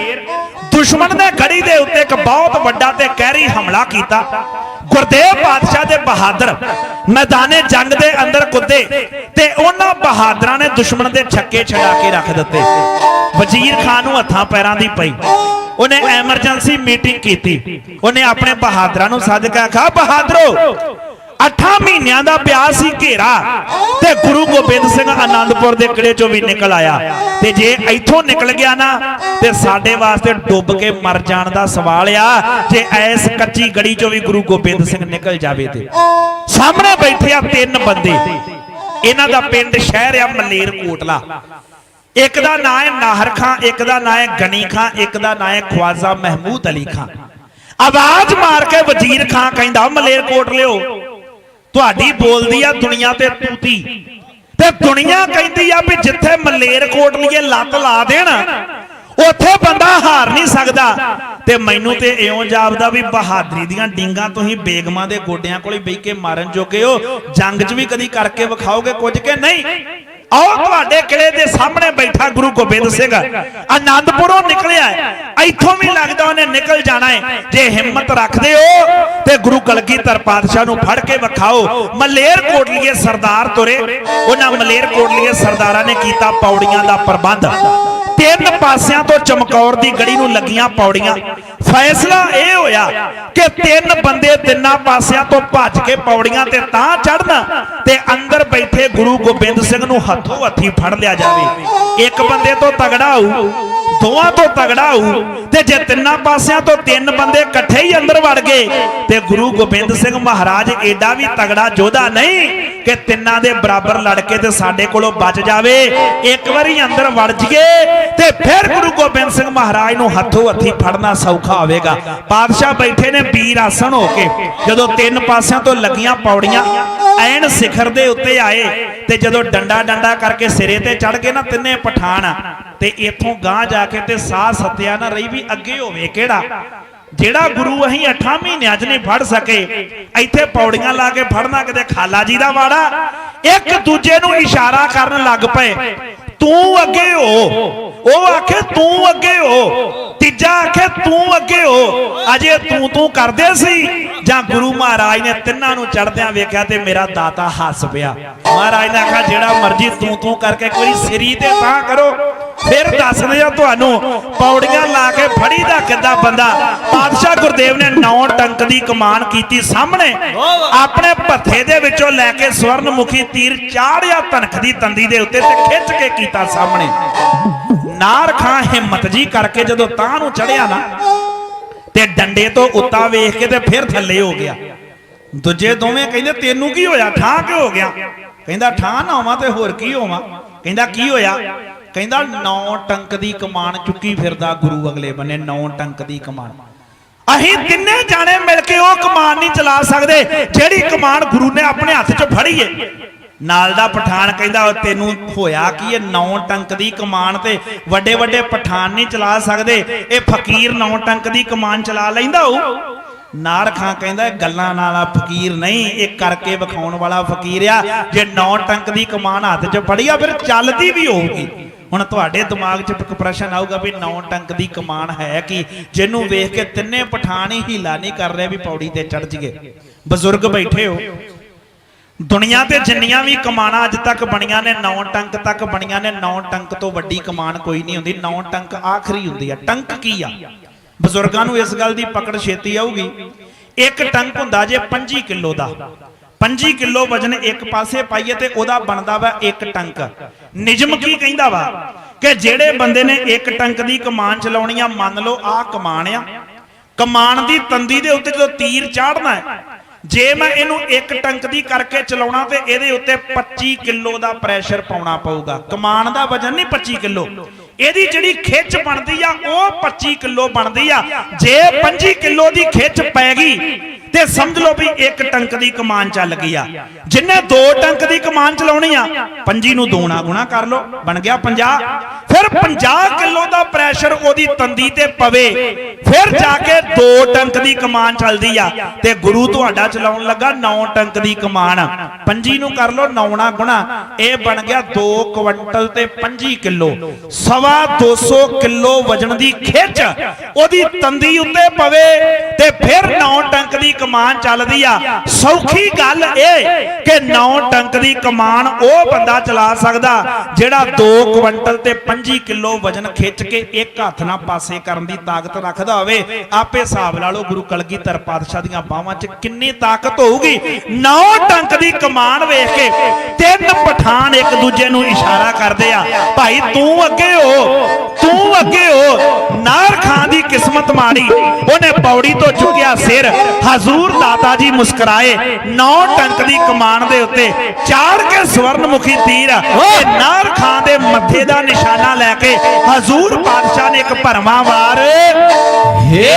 Speaker 1: ਦੁਸ਼ਮਣ ਨੇ ਗੜੀ ਦੇ ਉੱਤੇ ਇੱਕ ਬਹੁਤ ਵੱਡਾ ਤੇ ਕਹਿਰੀ ਹਮਲਾ ਕੀਤਾ। ਗੁਰਦੇਵ ਪਾਤਸ਼ਾਹ ਦੇ ਬਹਾਦਰ ਮੈਦਾਨੇ ਜੰਗ ਦੇ ਅੰਦਰ ਕੁੱਦੇ ਤੇ ਉਹਨਾਂ ਬਹਾਦਰਾਂ ਨੇ ਦੁਸ਼ਮਣ ਦੇ ਛੱਕੇ ਛਡਾ ਕੇ ਰੱਖ ਦਿੱਤੇ। ਵਜ਼ੀਰ ਖਾਨ ਨੂੰ ਹੱਥਾਂ ਪੈਰਾਂ ਦੀ ਪਈ। ਉਹਨੇ ਐਮਰਜੈਂਸੀ ਮੀਟਿੰਗ ਕੀਤੀ। ਉਹਨੇ ਆਪਣੇ ਬਹਾਦਰਾਂ ਨੂੰ ਸੱਦ ਕੇ ਆਖਿਆ ਬਹਾਦਰੋ 8 ਮਹੀਨਿਆਂ ਦਾ ਪਿਆ ਸੀ ਘੇਰਾ ਤੇ ਗੁਰੂ ਗੋਬਿੰਦ ਸਿੰਘ ਆਨੰਦਪੁਰ ਦੇ ਕਿਲੇ ਚੋਂ ਵੀ ਨਿਕਲ ਆਇਆ। ਤੇ ਜੇ ਇੱਥੋਂ ਨਿਕਲ ਗਿਆ ਨਾ, ਤੇ ਸਾਡੇ ਵਾਸਤੇ ਡੁੱਬ ਕੇ ਮਰ ਜਾਣ ਦਾ ਸਵਾਲ ਆ। ਜੇ ਐਸ ਕੱਚੀ ਗੜੀ ਚੋਂ ਵੀ ਗੁਰੂ ਗੋਬਿੰਦ ਸਿੰਘ ਨਿਕਲ ਜਾਵੇ ਤੇ। ਸਾਹਮਣੇ ਬੈਠੇ ਆ ਤਿੰਨ ਬੰਦੇ। ਇਹਨਾਂ ਦਾ ਪਿੰਡ ਸ਼ਹਿਰ ਆ ਮਲੇਰ ਕੋਟਲਾ। ਇੱਕ ਦਾ ਨਾਂ ਹੈ ਨਾਹਰ ਖਾਂ ਇੱਕ ਦਾ ਨਾਂ ਹੈ ਗਨੀ ਖਾਂ ਇੱਕ ਦਾ ਨਾਂ ਹੈ ਖਵਾਜ਼ਾ ਮਹਿਮੂਦ ਅਲੀ ਖਾਂ ਆਵਾਜ਼ ਮਾਰ ਕੇ ਵਜ਼ੀਰ ਖਾਂ ਕਹਿੰਦਾ, ਮਲੇਰ ਕੋਟ ਲਿਓ ਤੁਹਾਡੀ ਬੋਲਦੀ ਆ ਦੁਨੀਆ ਤੇ ਤੂਤੀ। ਤੇ ਦੁਨੀਆ ਕਹਿੰਦੀ ਆ ਵੀ ਜਿੱਥੇ ਮਲੇਰ ਕੋਟ ਲਈਏ ਲੱਤ ਲਾ ਦੇਣ ਉੱਥੇ ਬੰਦਾ ਹਾਰ ਨਹੀਂ ਸਕਦਾ। ਤੇ ਮੈਨੂੰ ਤੇ ਇਉਂ ਜਾਪਦਾ ਵੀ ਬਹਾਦਰੀ ਦੀਆਂ ਡਿੰਗਾਂ ਤੁਸੀਂ ਬੇਗਮਾਂ ਦੇ ਗੋਡਿਆਂ ਕੋਲੇ ਬਹਿ ਕੇ ਮਾਰਨ ਜੋਗੇ ਹੋ। ਜੰਗ 'ਚ ਵੀ ਕਦੀ ਕਰਕੇ ਵਿਖਾਓਗੇ ਕੁਝ ਕਿ ਨਹੀਂ? ਆਓ ਤੁਹਾਡੇ ਕਿਲੇ ਦੇ ਸਾਹਮਣੇ ਬੈਠਾ ਗੁਰੂ ਗੋਬਿੰਦ ਸਿੰਘ। ਆਨੰਦਪੁਰੋਂ ਨਿਕਲਿਆ ਹੈ। ਇੱਥੋਂ ਵੀ ਲੱਗਦਾ ਉਹਨੇ ਨਿਕਲ ਜਾਣਾ ਹੈ। ਜੇ ਹਿੰਮਤ ਰੱਖਦੇ ਹੋ, ਤੇ ਗੁਰੂ ਕਲਗੀਧਰ ਪਾਤਸ਼ਾਹ ਨੂੰ ਫੜ ਕੇ ਵਿਖਾਓ। ਮਲੇਰ ਕੋਟਲੀਏ ਸਰਦਾਰ ਤੁਰੇ। ਉਹਨਾਂ ਮਲੇਰ ਕੋਟਲੀਏ ਸਰਦਾਰਾਂ ਨੇ ਕੀਤਾ ਪੌੜੀਆਂ ਦਾ ਪ੍ਰਬੰਧ। ਤਿੰਨ ਪਾਸਿਆਂ ਤੋਂ ਚਮਕੌਰ ਦੀ ਗੜੀ ਨੂੰ ਲੱਗੀਆਂ ਪੌੜੀਆਂ। ਫੈਸਲਾ ਇਹ ਹੋਇਆ ਕਿ ਤਿੰਨ ਬੰਦੇ ਤਿੰਨਾਂ ਪਾਸਿਆਂ ਤੋਂ ਭੱਜ ਕੇ ਪੌੜੀਆਂ ਤੇ ਤਾਂ ਚੜਨ ਤੇ ਅੰਦਰ ਬੈਠੇ ਗੁਰੂ ਗੋਬਿੰਦ ਸਿੰਘ ਨੂੰ ਹੱਥੋਂ ਹੱਥੀ ਫੜ ਲਿਆ ਜਾਵੇ। ਇੱਕ ਬੰਦੇ ਤੋਂ ਤਗੜਾ ਹੋਊ ਦੋਵਾਂ ਤੋਂ ਤਗੜਾ ਹੋਊ। ਤੇ ਜੇ ਤਿੰਨਾਂ ਪਾਸਿਆਂ ਤੋਂ ਤਿੰਨ ਬੰਦੇ ਇਕੱਠੇ ਹੀ ਅੰਦਰ ਵੜ ਗਏ, ਤੇ ਗੁਰੂ ਗੋਬਿੰਦ ਸਿੰਘ ਮਹਾਰਾਜ ਏਡਾ ਵੀ ਤਗੜਾ ਯੋਧਾ ਨਹੀਂ ਕਿ ਤਿੰਨਾਂ ਦੇ ਬਰਾਬਰ ਲੜ ਕੇ ਤੇ ਸਾਡੇ ਕੋਲੋਂ ਬਚ ਜਾਵੇ। ਇੱਕ ਵਾਰੀ ਅੰਦਰ ਵੜ ਜੀਏ ਤੇ ਫਿਰ ਗੁਰੂ ਗੋਬਿੰਦ ਸਿੰਘ ਮਹਾਰਾਜ ਨੂੰ ਹੱਥੋਂ ਹੱਥੀ ਫੜਨਾ ਸੌਖਾ ਹੋਵੇਗਾ। ਪਾਤਸ਼ਾਹ ਬੈਠੇ ਨੇ ਵੀਰ ਆਸਣ ਹੋ ਕੇ। ਜਦੋਂ ਤਿੰਨ ਪਾਸਿਆਂ ਤੋਂ ਲੱਗੀਆਂ ਪੌੜੀਆਂ ਐਨ ਸਿਖਰ ਦੇ ਉੱਤੇ ਆਏ ਤੇ ਜਦੋਂ ਡੰਡਾ ਡੰਡਾ ਕਰਕੇ ਸਿਰੇ ਤੇ ਚੜ ਗਏ ਨਾ ਤਿੰਨੇ ਪਠਾਨ। ਤੇ ਇੱਥੋਂ ਗਾਂ ਜਾ ਕੇ ਤੇ ਸਾਹ ਸਤਿਆ ਨਾ ਰਹੀ ਵੀ ਅੱਗੇ ਹੋਵੇ ਕਿਹੜਾ? ਜਿਹੜਾ ਗੁਰੂ ਅਸੀਂ 8 ਮਹੀਨਿਆਂ 'ਚ ਨਹੀਂ ਫੜ ਸਕੇ, ਇੱਥੇ ਪੌੜੀਆਂ ਲਾ ਕੇ ਫੜਨਾ ਕਿਤੇ ਖਾਲਾ ਜੀ ਦਾ ਵਾੜਾ, ਇੱਕ ਦੂਜੇ ਨੂੰ ਇਸ਼ਾਰਾ ਕਰਨ ਲੱਗ ਪਏ। ਤੂੰ ਅੱਗੇ ਹੋ। ਉਹ ਆਖੇ, ਤੂੰ ਅੱਗੇ ਹੋ। ਤੀਜਾ ਆਖੇ, ਤੂੰ ਅੱਗੇ ਹੋ। ਅਜੇ ਤੂੰ ਤੂੰ ਕਰਦੇ ਸੀ। ਜਾਂ ਗੁਰੂ ਮਹਾਰਾਜ ਨੇ ਤਿੰਨਾਂ ਨੂੰ ਚੜਦਿਆਂ ਵੇਖਿਆ ਤੇ ਮੇਰਾ ਦਾਤਾ ਹੱਸ ਪਿਆ। ਮਹਾਰਾਜ ਨੇ ਆਖਿਆ, ਜਿਹੜਾ ਮਰਜ਼ੀ ਤੂੰ ਤੂੰ ਕਰਕੇ ਕੋਈ ਸਿਰੀ ਤੇ ਤਾਂ ਕਰੋ। ਫਿਰ ਦੱਸਦੇ ਆ ਤੁਹਾਨੂੰ, ਪੌੜੀਆਂ ਲਾ ਕੇ ਫੜੀ ਦਾ ਕਿੱਦਾਂ ਬੰਦਾ? ਪਾਤਸ਼ਾਹ ਗੁਰਦੇਵ ਨੇ ਨੌ ਟੰਕ ਦੀ ਕਮਾਨ ਕੀਤੀ ਸਾਹਮਣੇ। ਆਪਣੇ ਭੱਥੇ ਦੇ ਵਿੱਚੋਂ ਲੈ ਕੇ ਸਵਰਨਮੁਖੀ ਤੀਰ ਚਾੜਿਆ ਧਨਖ ਦੀ ਤੰਦੀ ਦੇ ਉੱਤੇ ਤੇ ਖਿੱਚ ਕੇ ਕੀਤਾ ਸਾਹਮਣੇ। ਨਾਰ ਖਾਂ ਹਿੰਮਤ ਜੀ ਕਰਕੇ ਜਦੋਂ ਤਾਂ ਨੂੰ ਚੜਿਆ ਨਾ, ਤੇ ਡੰਡੇ ਤੋਂ ਉੱਤਾ ਵੇਖ ਕੇ ਤੇ ਫਿਰ ਥੱਲੇ ਹੋ ਗਿਆ। ਦੂਜੇ ਦੋਵੇਂ ਕਹਿੰਦੇ, ਤੈਨੂੰ ਕੀ ਹੋਇਆ? ਠਾਂ ਕਿ ਹੋ ਗਿਆ? ਕਹਿੰਦਾ, ਠਾਂ ਨਾ ਹੋਵਾਂ ਤੇ ਹੋਰ ਕੀ ਹੋਵਾਂ? ਕਹਿੰਦਾ, ਕੀ ਹੋਇਆ? ਕਹਿੰਦਾ ਨੌ ਟੰਕ ਦੀ ਕਮਾਨ ਚੁੱਕੀ ਫਿਰਦਾ ਗੁਰੂ ਅਗਲੇ ਬੰਨੇ, ਨੌ ਟੰਕ ਦੀ ਕਮਾਨ। ਅਸੀਂ ਤਿੰਨੇ ਜਾਣੇ ਮਿਲ ਕੇ ਉਹ ਕਮਾਨ ਨਹੀਂ ਚਲਾ ਸਕਦੇ, ਜਿਹੜੀ ਕਮਾਨ ਗੁਰੂ ਨੇ ਆਪਣੇ ਹੱਥ 'ਚ ਫੜੀ ਏ। ਨਾਲ ਦਾ ਪਠਾਨ ਕਹਿੰਦਾ ਤੈਨੂੰ ਹੋਇਆ ਕੀ ਇਹ ਨੌ ਟੰਕ ਦੀ ਕਮਾਨ ਤੇ ਵੱਡੇ ਵੱਡੇ ਪਠਾਨ ਨਹੀਂ ਚਲਾ ਸਕਦੇ। ਇਹ ਫਕੀਰ ਨੌ ਟੰਕ ਦੀ ਕਮਾਨ ਚਲਾ ਲੈਂਦਾ ਉਹ ਨਾਰ ਖਾਂ ਕਹਿੰਦਾ ਗੱਲਾਂ ਨਾਲ ਆ, ਫਕੀਰ ਨਹੀਂ, ਇਹ ਕਰਕੇ ਵਿਖਾਉਣ ਵਾਲਾ ਫਕੀਰ ਆ। ਜੇ ਨੌ ਟੰਕ ਦੀ ਕਮਾਨ ਹੱਥ 'ਚ ਫੜੀ ਆ, ਫਿਰ ਚੱਲਦੀ ਵੀ ਹੋਊਗੀ। ਹੁਣ ਤੁਹਾਡੇ ਦਿਮਾਗ 'ਚ ਇੱਕ ਪ੍ਰਸ਼ਨ ਆਊਗਾ ਵੀ ਨੌ ਟੰਕ ਦੀ ਕਮਾਨ ਹੈ ਕਿ? ਜਿਹਨੂੰ ਵੇਖ ਕੇ ਤਿੰਨੇ ਪਠਾਨ ਹੀ ਹੀਲਾ ਨਹੀਂ ਕਰ ਰਿਹਾ ਵੀ ਪੌੜੀ ਤੇ ਚੜ ਜੀਏ। ਬਜ਼ੁਰਗ ਬੈਠੇ ਹੋ। ਦੁਨੀਆ ਤੇ ਜਿੰਨੀਆਂ ਵੀ ਕਮਾਨਾਂ ਅੱਜ ਤੱਕ ਬਣੀਆਂ ਨੇ, ਨੌ ਟੰਕ ਤੱਕ ਬਣੀਆਂ ਨੇ, ਨੌ ਟੰਕ ਤੋਂ ਵੱਡੀ ਕਮਾਨ ਕੋਈ ਨਹੀਂ ਹੁੰਦੀ। ਨੌ ਟੰਕ ਆਖਰੀ ਹੁੰਦੀ ਆ। ਟੰਕ ਕੀ ਆ? ਬਜ਼ੁਰਗਾਂ ਨੂੰ ਇਸ ਗੱਲ ਦੀ ਪਕੜ ਛੇਤੀ ਆਊਗੀ। ਇੱਕ ਟੰਕ ਹੁੰਦਾ ਜੇ 25 ਕਿਲੋ ਦਾ। 25 ਕਿਲੋ ਵਜਨ ਇੱਕ ਪਾਸੇ ਪਾਈਏ ਤੇ ਉਹਦਾ ਬਣਦਾ ਵਾ ਇੱਕ ਟੰਕ। ਨਿਜਮ ਕੀ ਕਹਿੰਦਾ ਵਾ? ਕਿ ਜਿਹੜੇ ਬੰਦੇ ਨੇ ਇੱਕ ਟੰਕ ਦੀ ਕਮਾਨ ਚਲਾਉਣੀ ਆ, ਮੰਨ ਲਓ ਆਹ ਕਮਾਨ ਆ, ਕਮਾਨ ਦੀ ਤੰਦੀ ਦੇ ਉੱਤੇ ਜਦੋਂ ਤੀਰ ਚਾੜਨਾ ਹੈ, ਜੇ ਮੈਂ ਇਹਨੂੰ ਇੱਕ ਟੰਕ ਦੀ ਕਰਕੇ ਚਲਾਉਣਾ ਤੇ ਇਹਦੇ ਉੱਤੇ 25 ਕਿਲੋ ਦਾ ਪ੍ਰੈਸ਼ਰ ਪਾਉਣਾ ਪਊਗਾ। ਕਮਾਨ ਦਾ ਵਜਨ ਨਹੀਂ 25 ਕਿਲੋ। ਇਹਦੀ ਜਿਹੜੀ ਖਿੱਚ ਬਣਦੀ ਆ, ਉਹ 25 ਕਿਲੋ ਬਣਦੀ ਆ। ਜੇ 25 ਕਿਲੋ ਦੀ ਖਿੱਚ ਪੈ ਗਈ, ਤੇ ਸਮਝ ਲਓ ਵੀ ਇੱਕ ਟੰਕ ਦੀ ਕਮਾਨ ਚੱਲ ਗਈ ਆ। ਜਿੰਨੇ ਦੋ ਟੰਕ ਦੀ ਕਮਾਨ ਚਲਾਉਣੀ ਆ 25 ਨੂੰ ਦੋਣਾ ਗੁਣਾ ਕਰ ਲਓ, ਬਣ ਗਿਆ 50 ਫਿਰ 50 ਕਿਲੋ ਦਾ ਪ੍ਰੈਸ਼ਰ ਉਹਦੀ ਤੰਦੀ ਤੇ ਪਵੇ। ਫਿਰ ਜਾ ਕੇ ਦੋ ਟੰਕ ਦੀ ਕਮਾਨ ਚੱਲਦੀ ਆ, ਤੇ ਗੁਰੂ ਤੁਹਾਡਾ ਚਲਾਉਣ ਲੱਗਾ 9 ਟੰਕ ਦੀ ਕਮਾਨ। 25 ਨੂੰ ਕਰ ਲਓ, ਨੌਣਾ ਗੁਣਾ। ਇਹ ਬਣ ਗਿਆ 2 ਕੁਇੰਟਲ ਤੇ 25 ਕਿਲੋ। ਸਵਾ 200 ਕਿਲੋ ਵਜਨ ਦੀ ਖਿੱਚ, ਉਹਦੀ ਤੰਦੀ ਉੱਤੇ ਪਵੇ ਤੇ ਫਿਰ ਨੌ ਟੰਕ ਦੀ ਕਮਾਨ ਚੱਲਦੀ ਆ। ਸੌਖੀ ਗੱਲ ਇਹ ਕਿ 9 ਟੰਕ ਦੀ ਕਮਾਨ ਉਹ ਬੰਦਾ ਚਲਾ ਸਕਦਾ ਜਿਹੜਾ 2 ਕੁਇੰਟਲ ਤੇ 25 ਕਿਲੋ ਵਜਨ ਖਿੱਚ ਕੇ ਇੱਕ ਹੱਥ ਨਾਲ ਪਾਸੇ ਕਰਨ ਦੀ ਤਾਕਤ ਰੱਖਦਾ ਹੋਵੇ। ਆਪੇ ਹਿਸਾਬ ਲਾ ਲਓ ਗੁਰੂ ਕਲਗੀਧਰ ਪਾਤਸ਼ਾਹ ਦੀਆਂ ਬਾਹਾਂ 'ਚ ਕਿੰਨੀ ਤਾਕਤ ਹੋਊਗੀ। ਨੌ ਟੰਕ ਦੀ ਕਮਾਨ ਵੇਖ ਕੇ ਤਿੰਨ ਪਠਾਨ ਇੱਕ ਦੂਜੇ ਨੂੰ ਇਸ਼ਾਰਾ ਕਰਦੇ ਆ। ਭਾਈ ਤੂੰ ਅੱਗੇ ਹੋ। ਤੂੰ ਅੱਗੇ ਹੋ। ਨਾਰ ਖਾਨ ਦੀ ਕਿਸਮਤ ਮਾੜੀ ਉਹਨੇ ਪੌੜੀ ਤੋਂ ਚੁੱਕਿਆ ਸਿਰ। ਹਜ਼ੂਰ ਦਾਤਾ ਜੀ ਮੁਸਕਰਾਏ। ਨੌ ਟੰਕ ਦੀ ਕਮਾਨ ਦੇ ਉੱਤੇ ਚਾੜ ਕੇ ਸਵਰਨਮੁਖੀ ਤੀਰ ਤੇ ਨਾਰ ਖਾਨ ਦੇ ਮੱਥੇ ਦਾ ਨਿਸ਼ਾਨਾ ਲੈ ਕੇ ਹਜ਼ੂਰ ਪਾਤਸ਼ਾਹ ਨੇ ਇੱਕ ਭਰਮਾ ਵਾਰ ਹੇ